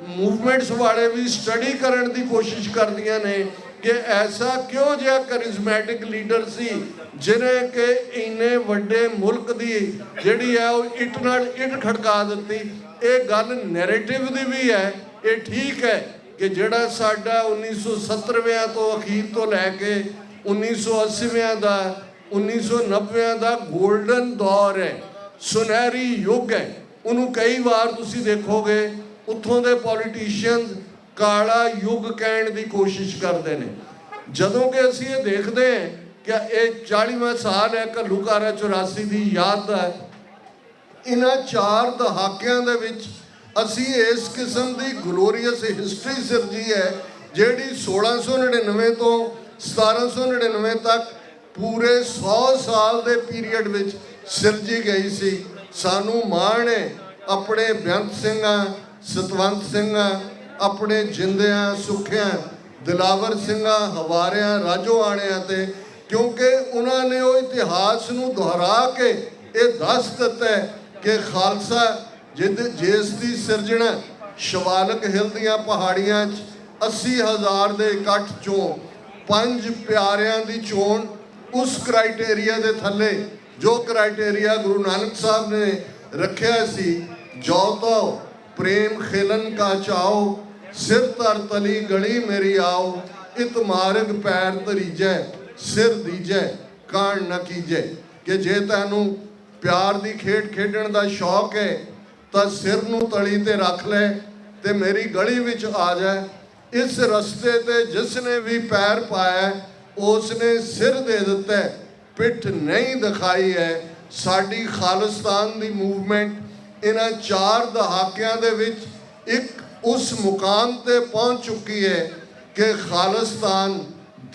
ਮੂਵਮੈਂਟਸ ਵਾਲੇ ਵੀ ਸਟੱਡੀ ਕਰਨ ਦੀ ਕੋਸ਼ਿਸ਼ ਕਰਦੀਆਂ ਨੇ ਕਿ ਐਸਾ ਕਿਉਂ ਜਿਹਾ ਕਰਿਜ਼ਮੈਟਿਕ ਲੀਡਰ ਸੀ, ਜਿਹਨੇ ਕਿ ਇੰਨੇ ਵੱਡੇ ਮੁਲਕ ਦੀ ਜਿਹੜੀ ਹੈ ਉਹ ਇੱਟ ਨਾਲ ਇੱਟ ਖੜਕਾ ਦਿੱਤੀ ਇਹ ਗੱਲ ਨੈਰੇਟਿਵ ਦੀ ਵੀ ਹੈ, ਇਹ ਠੀਕ ਹੈ ਕਿ ਜਿਹੜਾ ਸਾਡਾ 1970ਵਿਆਂ ਤੋਂ ਅਖੀਰ ਤੋਂ ਲੈ ਕੇ 1980ਵਿਆਂ ਦਾ 1990ਵਿਆਂ ਦਾ 골ਡਨ ਦੌਰ ਹੈ, ਸੁਨਹਿਰੀ ਯੁੱਗ ਹੈ। ਉਹਨੂੰ ਕਈ ਵਾਰ ਤੁਸੀਂ ਦੇਖੋਗੇ, ਉੱਥੋਂ ਦੇ ਪੋਲੀਟੀਸ਼ੀਅਨਸ ਕਾਲਾ ਯੁੱਗ ਕਹਿਣ ਦੀ ਕੋਸ਼ਿਸ਼ ਕਰਦੇ ਨੇ। ਜਦੋਂ ਕਿ ਅਸੀਂ ਇਹ ਦੇਖਦੇ ਹਾਂ ਕਿ ਇਹ 40ਵਾਂ ਸਾਲ ਹੈ, ਘੱਲੂਘਾਰਾ 84 ਦੀ ਯਾਦ ਦਾ ਇਹਨਾਂ ਚਾਰ ਦਹਾਕਿਆਂ ਦੇ ਵਿੱਚ ਅਸੀਂ ਇਸ ਕਿਸਮ ਦੀ ਗਲੋਰੀਅਸ ਹਿਸਟਰੀ ਸਿਰਜੀ ਹੈ, ਜਿਹੜੀ 1699 ਤੋਂ 1799 ਤੱਕ ਪੂਰੇ 100 ਸਾਲ ਦੇ ਪੀਰੀਅਡ ਵਿੱਚ ਸਿਰਜੀ ਗਈ ਸੀ। ਸਾਨੂੰ ਮਾਣ ਹੈ, ਆਪਣੇ ਬੇਅੰਤ ਸਿੰਘਾਂ, ਸਤਵੰਤ ਸਿੰਘਾਂ, ਆਪਣੇ ਜਿੰਦਿਆਂ, ਸੁਖਿਆਂ, ਦਿਲਾਵਰ ਸਿੰਘਾਂ, ਹਵਾਰਿਆਂ ਰਾਜੋ ਆਣਿਆਂ ਤੇ, ਕਿਉਂਕਿ ਉਹਨਾਂ ਨੇ ਉਹ ਇਤਿਹਾਸ ਨੂੰ ਦੁਹਰਾ ਕੇ ਇਹ ਦੱਸ ਦਿੱਤਾ ਕਿ ਖਾਲਸਾ ਜਿਦ ਜਿਸ ਦੀ ਸਿਰਜਣਾ ਸ਼ਿਵਾਲਕ ਹਿਲ ਦੀਆਂ ਪਹਾੜੀਆਂ 'ਚ 80000 ਦੇ ਇਕੱਠ ਚੋਂ ਪੰਜ ਪਿਆਰਿਆਂ ਦੀ ਚੋਣ ਉਸ ਕ੍ਰਾਈਟੇਰੀਆ ਦੇ ਥੱਲੇ, ਜੋ ਕ੍ਰਾਈਟੇਰੀਆ ਗੁਰੂ ਨਾਨਕ ਸਾਹਿਬ ਨੇ ਰੱਖਿਆ ਸੀ। ਜੋ ਤੋ, ਪ੍ਰੇਮ ਖੇਲਨ ਕਾ ਚਾਓ, ਸਿਰ ਤਰ ਤਲੀ ਗਲੀ ਮੇਰੀ ਆਓ, ਇਤ ਮਾਰਗ ਪੈਰ ਤਰੀਜੈ ਸਿਰ ਦੀਜੈ ਕਾਣ ਨ ਕੀਜੈ। ਕਿ ਜੇ ਤੈਨੂੰ ਪਿਆਰ ਦੀ ਖੇਡ ਖੇਡਣ ਦਾ ਸ਼ੌਕ ਹੈ, ਤਾਂ ਸਿਰ ਨੂੰ ਤਲੀ ਤੇ ਰੱਖ ਲੈ ਤੇ ਮੇਰੀ ਗਲੀ ਵਿੱਚ ਆ ਜਾ। ਇਸ ਰਸਤੇ ਤੇ ਜਿਸ ਨੇ ਵੀ ਪੈਰ ਪਾਇਆ ਉਸ ਨੇ ਸਿਰ ਦੇ ਦਿੱਤਾ। ਪਿੱਠ ਨਹੀਂ ਦਿਖਾਈ ਹੈ। ਸਾਡੀ ਖਾਲਿਸਤਾਨ ਦੀ ਮੂਵਮੈਂਟ ਇਹਨਾਂ ਚਾਰ ਦਹਾਕਿਆਂ ਦੇ ਵਿੱਚ ਇੱਕ ਉਸ ਮੁਕਾਮ ਤੇ ਪਹੁੰਚ ਚੁੱਕੀ ਹੈ ਕਿ ਖਾਲਿਸਤਾਨ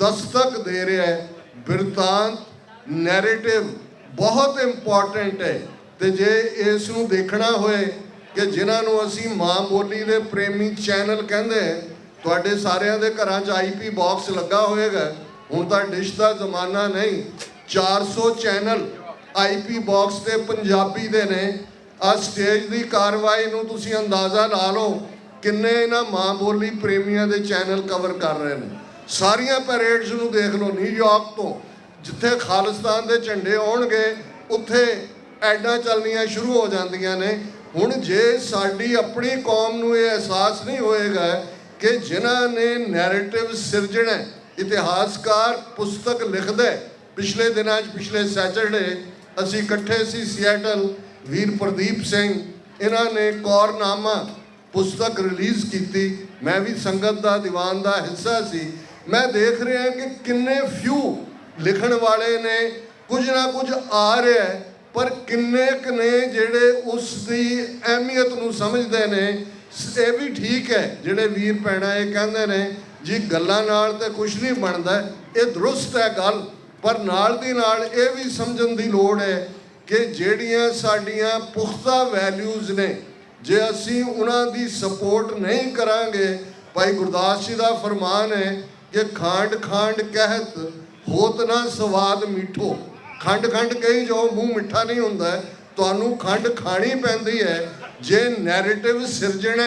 ਦਸਤਕ ਦੇ ਰਿਹਾ ਹੈ। ਬਿਰਤਾਂਤ ਨੈਰੇਟਿਵ ਬਹੁਤ ਇੰਪੋਰਟੈਂਟ ਹੈ ਤੇ ਜੇ ਇਸ ਨੂੰ ਦੇਖਣਾ ਹੋਏ ਕਿ ਜਿਨ੍ਹਾਂ ਨੂੰ ਅਸੀਂ ਮਾਂ ਬੋਲੀ ਦੇ ਪ੍ਰੇਮੀ ਚੈਨਲ ਕਹਿੰਦੇ ਹਾਂ, ਤੁਹਾਡੇ ਸਾਰਿਆਂ ਦੇ ਘਰਾਂ 'ਚ ਆਈਪੀ ਬਾਕਸ ਲੱਗਾ ਹੋਏਗਾ। ਹੁਣ ਤਾਂ ਡਿਸ਼ ਦਾ ਜ਼ਮਾਨਾ ਨਹੀਂ। 400 ਚੈਨਲ ਆਈਪੀ ਬਾਕਸ ਤੇ ਪੰਜਾਬੀ ਦੇ ਨੇ। ਆ ਸਟੇਜ ਦੀ ਕਾਰਵਾਈ ਨੂੰ ਤੁਸੀਂ ਅੰਦਾਜ਼ਾ ਲਾ ਲਓ ਕਿੰਨੇ ਇਹਨਾਂ ਮਾਂ ਬੋਲੀ ਪ੍ਰੇਮੀਆਂ ਦੇ ਚੈਨਲ ਕਵਰ ਕਰ ਰਹੇ ਨੇ। ਸਾਰੀਆਂ ਪੈਰੇਡਸ ਨੂੰ ਦੇਖ ਲਓ ਨਿਊਯਾਰਕ ਤੋਂ ਜਿੱਥੇ ਖਾਲਿਸਤਾਨ ਦੇ ਝੰਡੇ ਆਉਣਗੇ, ਉੱਥੇ ਐਡਾਂ ਚੱਲਣੀਆਂ ਸ਼ੁਰੂ ਹੋ ਜਾਂਦੀਆਂ ਨੇ। ਹੁਣ ਜੇ ਸਾਡੀ ਆਪਣੀ ਕੌਮ ਨੂੰ ਇਹ ਅਹਿਸਾਸ ਨਹੀਂ ਹੋਏਗਾ ਕਿ ਜਿਨ੍ਹਾਂ ਨੇ ਨੈਰੇਟਿਵ ਸਿਰਜਣਾ ਇਤਿਹਾਸਕਾਰ ਪੁਸਤਕ ਲਿਖਦਾ ਪਿਛਲੇ ਦਿਨਾਂ 'ਚ, ਪਿਛਲੇ ਸੈਚਰਡੇ, ਅਸੀਂ ਇਕੱਠੇ ਸੀ ਸੀਐਟਲ, ਵੀਰ ਪ੍ਰਦੀਪ ਸਿੰਘ, ਇਹਨਾਂ ਨੇ ਕੌਰਨਾਮਾ ਪੁਸਤਕ ਰਿਲੀਜ਼ ਕੀਤੀ। ਮੈਂ ਵੀ ਸੰਗਤ ਦਾ ਦੀਵਾਨ ਦਾ ਹਿੱਸਾ ਸੀ। ਮੈਂ ਦੇਖ ਰਿਹਾ ਕਿ ਕਿੰਨੇ ਫਿਊ ਲਿਖਣ ਵਾਲੇ ਨੇ ਕੁਝ ਨਾ ਕੁਝ ਆ ਰਿਹਾ ਹੈ, ਪਰ ਕਿੰਨੇ ਕੁ ਨੇ ਜਿਹੜੇ ਉਸ ਦੀ ਅਹਿਮੀਅਤ ਨੂੰ ਸਮਝਦੇ ਨੇ ਸ- ਇਹ ਵੀ ਠੀਕ ਹੈ ਜਿਹੜੇ ਵੀਰ ਪੈਣਾ ਇਹ ਕਹਿੰਦੇ ਨੇ ਜੀ ਗੱਲਾਂ ਨਾਲ ਤੇ ਕੁਝ ਨਹੀਂ ਬਣਦਾ ਇਹ ਦਰੁਸਤ ਹੈ ਗੱਲ ਪਰ ਨਾਲ ਦੀ ਨਾਲ ਇਹ ਵੀ ਸਮਝਣ ਦੀ ਲੋੜ ਹੈ ਕਿ ਜਿਹੜੀਆਂ ਸਾਡੀਆਂ ਪੁਖਤਾ ਵੈਲਿਊਜ਼ ਨੇ ਜੇ ਅਸੀਂ ਉਹਨਾਂ ਦੀ ਸਪੋਰਟ ਨਹੀਂ ਕਰਾਂਗੇ ਭਾਈ ਗੁਰਦਾਸ ਜੀ ਦਾ ਫਰਮਾਨ ਹੈ ਕਿ ਖਾਂਡ ਖਾਂਡ ਕਹਿਤ ਹੋਤ ਨਾ ਸਵਾਦ ਮਿੱਠੋ। ਖੰਡ ਖੰਡ ਕਹੀ ਜੋ ਮੂੰਹ ਮਿੱਠਾ ਨਹੀਂ ਹੁੰਦਾ। ਤੁਹਾਨੂੰ ਖੰਡ ਖਾਣੀ ਪੈਂਦੀ ਹੈ। ਜੇ ਨੈਰੇਟਿਵ ਸਿਰਜਣਾ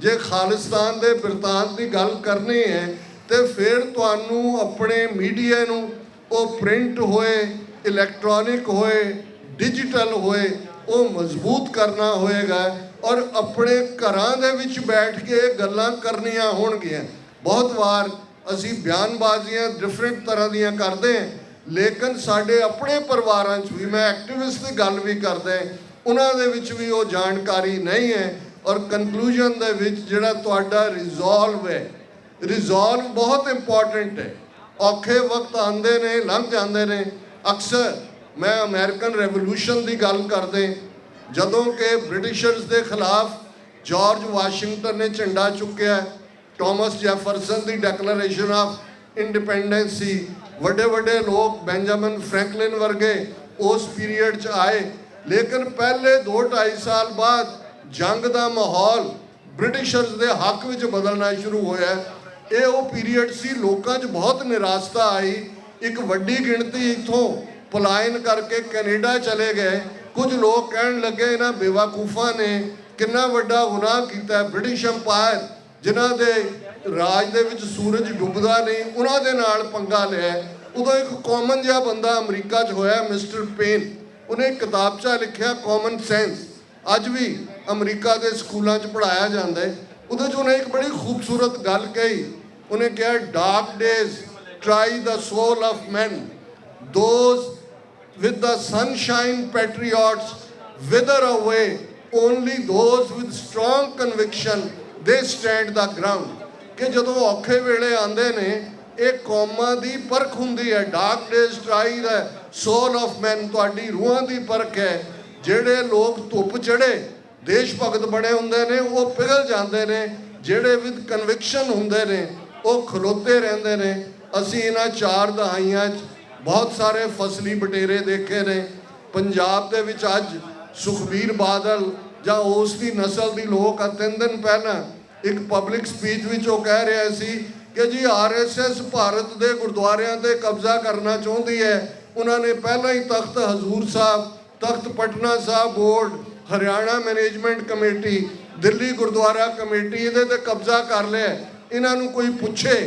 ਜੇ ਖਾਲਿਸਤਾਨ ਦੇ ਬਿਰਤਾਂਤ ਦੀ ਗੱਲ ਕਰਨੀ ਹੈ, ਤੇ ਫਿਰ ਤੁਹਾਨੂੰ ਆਪਣੇ ਮੀਡੀਆ ਨੂੰ ਉਹ ਪ੍ਰਿੰਟ ਹੋਏ ਇਲੈਕਟ੍ਰੋਨਿਕ ਹੋਏ ਡਿਜੀਟਲ ਹੋਏ, ਉਹ ਮਜ਼ਬੂਤ ਕਰਨਾ ਹੋਏਗਾ ਔਰ ਆਪਣੇ ਘਰਾਂ ਦੇ ਵਿੱਚ ਬੈਠ ਕੇ ਗੱਲਾਂ ਕਰਨੀਆਂ ਹੋਣਗੀਆਂ। ਬਹੁਤ ਵਾਰ ਅਸੀਂ ਬਿਆਨਬਾਜ਼ੀਆਂ ਡਿਫਰੈਂਟ ਤਰ੍ਹਾਂ ਦੀਆਂ ਕਰਦੇ ਹਾਂ, ਲੇਕਿਨ ਸਾਡੇ ਆਪਣੇ ਪਰਿਵਾਰਾਂ 'ਚ ਵੀ ਮੈਂ ਐਕਟਿਵਿਸਟ ਦੀ ਗੱਲ ਵੀ ਕਰਦਾ ਉਹਨਾਂ ਦੇ ਵਿੱਚ ਵੀ ਉਹ ਜਾਣਕਾਰੀ ਨਹੀਂ ਹੈ ਔਰ ਕਨਕਲੂਜਨ ਦੇ ਵਿੱਚ ਜਿਹੜਾ ਤੁਹਾਡਾ ਰਿਜ਼ੋਲਵ ਹੈ ਰਿਜ਼ੋਲਵ ਬਹੁਤ ਇੰਪੋਰਟੈਂਟ ਹੈ। ਔਖੇ ਵਕਤ ਆਉਂਦੇ ਨੇ, ਲੰਘ ਜਾਂਦੇ ਨੇ। ਅਕਸਰ ਮੈਂ ਅਮਰੀਕਨ ਰੈਵੋਲੂਸ਼ਨ ਦੀ ਗੱਲ ਕਰਦੇ ਜਦੋਂ ਕਿ ਬ੍ਰਿਟਿਸ਼ਰਸ ਦੇ ਖਿਲਾਫ ਜਾਰਜ ਵਾਸ਼ਿੰਗਟਨ ਨੇ ਝੰਡਾ ਚੁੱਕਿਆ ਟਾਮਸ ਜੈਫਰਸਨ ਦੀ ਡੈਕਲੇਰੇਸ਼ਨ ਆਫ ਇੰਡੀਪੈਂਡੈਂਸ ਸੀ। ਵੱਡੇ ਵੱਡੇ ਲੋਕ ਬੈਂਜਾਮਿਨ ਫ੍ਰੈਂਕਲਿਨ ਵਰਗੇ ਉਸ ਪੀਰੀਅਡ 'ਚ ਆਏ। ਲੇਕਿਨ ਪਹਿਲੇ 2.5 ਸਾਲ ਬਾਅਦ ਜੰਗ ਦਾ ਮਾਹੌਲ ਬ੍ਰਿਟਿਸ਼ਰਸ ਦੇ ਹੱਕ ਵਿੱਚ ਬਦਲਣਾ ਸ਼ੁਰੂ ਹੋਇਆ। ਇਹ ਉਹ ਪੀਰੀਅਡ ਸੀ, ਲੋਕਾਂ 'ਚ ਬਹੁਤ ਨਿਰਾਸ਼ਤਾ ਆਈ। ਇੱਕ ਵੱਡੀ ਗਿਣਤੀ ਇੱਥੋਂ ਪਲਾਇਨ ਕਰਕੇ ਕੈਨੇਡਾ ਚਲੇ ਗਏ। ਕੁਝ ਲੋਕ ਕਹਿਣ ਲੱਗੇ, ਇਹਨਾਂ ਬੇਵਾਕੂਫਾਂ ਨੇ ਕਿੰਨਾ ਵੱਡਾ ਗੁਨਾਹ ਕੀਤਾ ਬ੍ਰਿਟਿਸ਼ ਅੰਪਾਇਰ। ਜਿਨ੍ਹਾਂ ਦੇ ਰਾਜ ਦੇ ਵਿੱਚ ਸੂਰਜ ਡੁੱਬਦਾ ਨਹੀਂ, ਉਹਨਾਂ ਦੇ ਨਾਲ ਪੰਗਾ ਲਿਆ। ਉਦੋਂ ਇੱਕ ਕਾਮਨ ਜਿਹਾ ਬੰਦਾ ਅਮਰੀਕਾ 'ਚ ਹੋਇਆ, ਮਿਸਟਰ ਪੇਨ। ਉਹਨੇ ਇੱਕ ਕਿਤਾਬਚਾ ਲਿਖਿਆ ਕਾਮਨ ਸੈਂਸ ਅੱਜ ਵੀ ਅਮਰੀਕਾ ਦੇ ਸਕੂਲਾਂ 'ਚ ਪੜਾਇਆ ਜਾਂਦਾ ਹੈ। ਉਹਦੇ 'ਚ ਉਹਨੇ ਇੱਕ ਬੜੀ ਖੂਬਸੂਰਤ ਗੱਲ ਕਹੀ। ਉਹਨੇ ਕਿਹਾ dark days try the soul of man those with the sunshine patriots wither away, only those with strong conviction ਦੇ ਸਟੈਂਡ ਦਾ ਗਰਾਊਂਡ ਕਿ ਜਦੋਂ ਔਖੇ ਵੇਲੇ ਆਉਂਦੇ ਨੇ, ਇਹ ਕੌਮਾਂ ਦੀ ਪਰਖ ਹੁੰਦੀ ਹੈ dark days try the soul of man ਤੁਹਾਡੀ ਰੂਹਾਂ ਦੀ ਪਰਖ ਹੈ। ਜਿਹੜੇ ਲੋਕ ਧੁੱਪ ਚੜੇ ਦੇਸ਼ ਭਗਤ ਬਣੇ ਹੁੰਦੇ ਨੇ, ਉਹ ਪਿਘਲ ਜਾਂਦੇ ਨੇ, ਜਿਹੜੇ ਵਿਦ ਕਨਵਿਕਸ਼ਨ ਹੁੰਦੇ ਨੇ, ਉਹ ਖਲੋਤੇ ਰਹਿੰਦੇ ਨੇ। ਅਸੀਂ ਇਹਨਾਂ ਚਾਰ ਦਹਾਈਆਂ 'ਚ ਬਹੁਤ ਸਾਰੇ ਫਸਲੀ ਬਟੇਰੇ ਦੇਖੇ ਨੇ। ਪੰਜਾਬ ਦੇ ਵਿੱਚ ਅੱਜ ਸੁਖਬੀਰ ਬਾਦਲ ਜਾਂ ਉਸ ਦੀ ਨਸਲ ਦੀ ਲੋਕ ਆ, ਤਿੰਨ ਦਿਨ ਪਹਿਲਾਂ ਇੱਕ ਪਬਲਿਕ ਸਪੀਚ ਵਿੱਚ ਉਹ ਕਹਿ ਰਿਹਾ ਸੀ ਕਿ ਜੀ ਆਰਐਸਐਸ ਭਾਰਤ ਦੇ ਗੁਰਦੁਆਰਿਆਂ ਤੇ ਕਬਜ਼ਾ ਕਰਨਾ ਚਾਹੁੰਦੀ ਹੈ। ਉਹਨਾਂ ਨੇ ਪਹਿਲਾਂ ਹੀ Takht Hazur Sahib, Takht Patna Sahib board, Haryana management committee, Delhi gurdwara committee ਇਹਦੇ ਤੇ ਕਬਜ਼ਾ ਕਰ ਲਿਆ। ਇਹਨਾਂ ਨੂੰ ਕੋਈ ਪੁੱਛੇ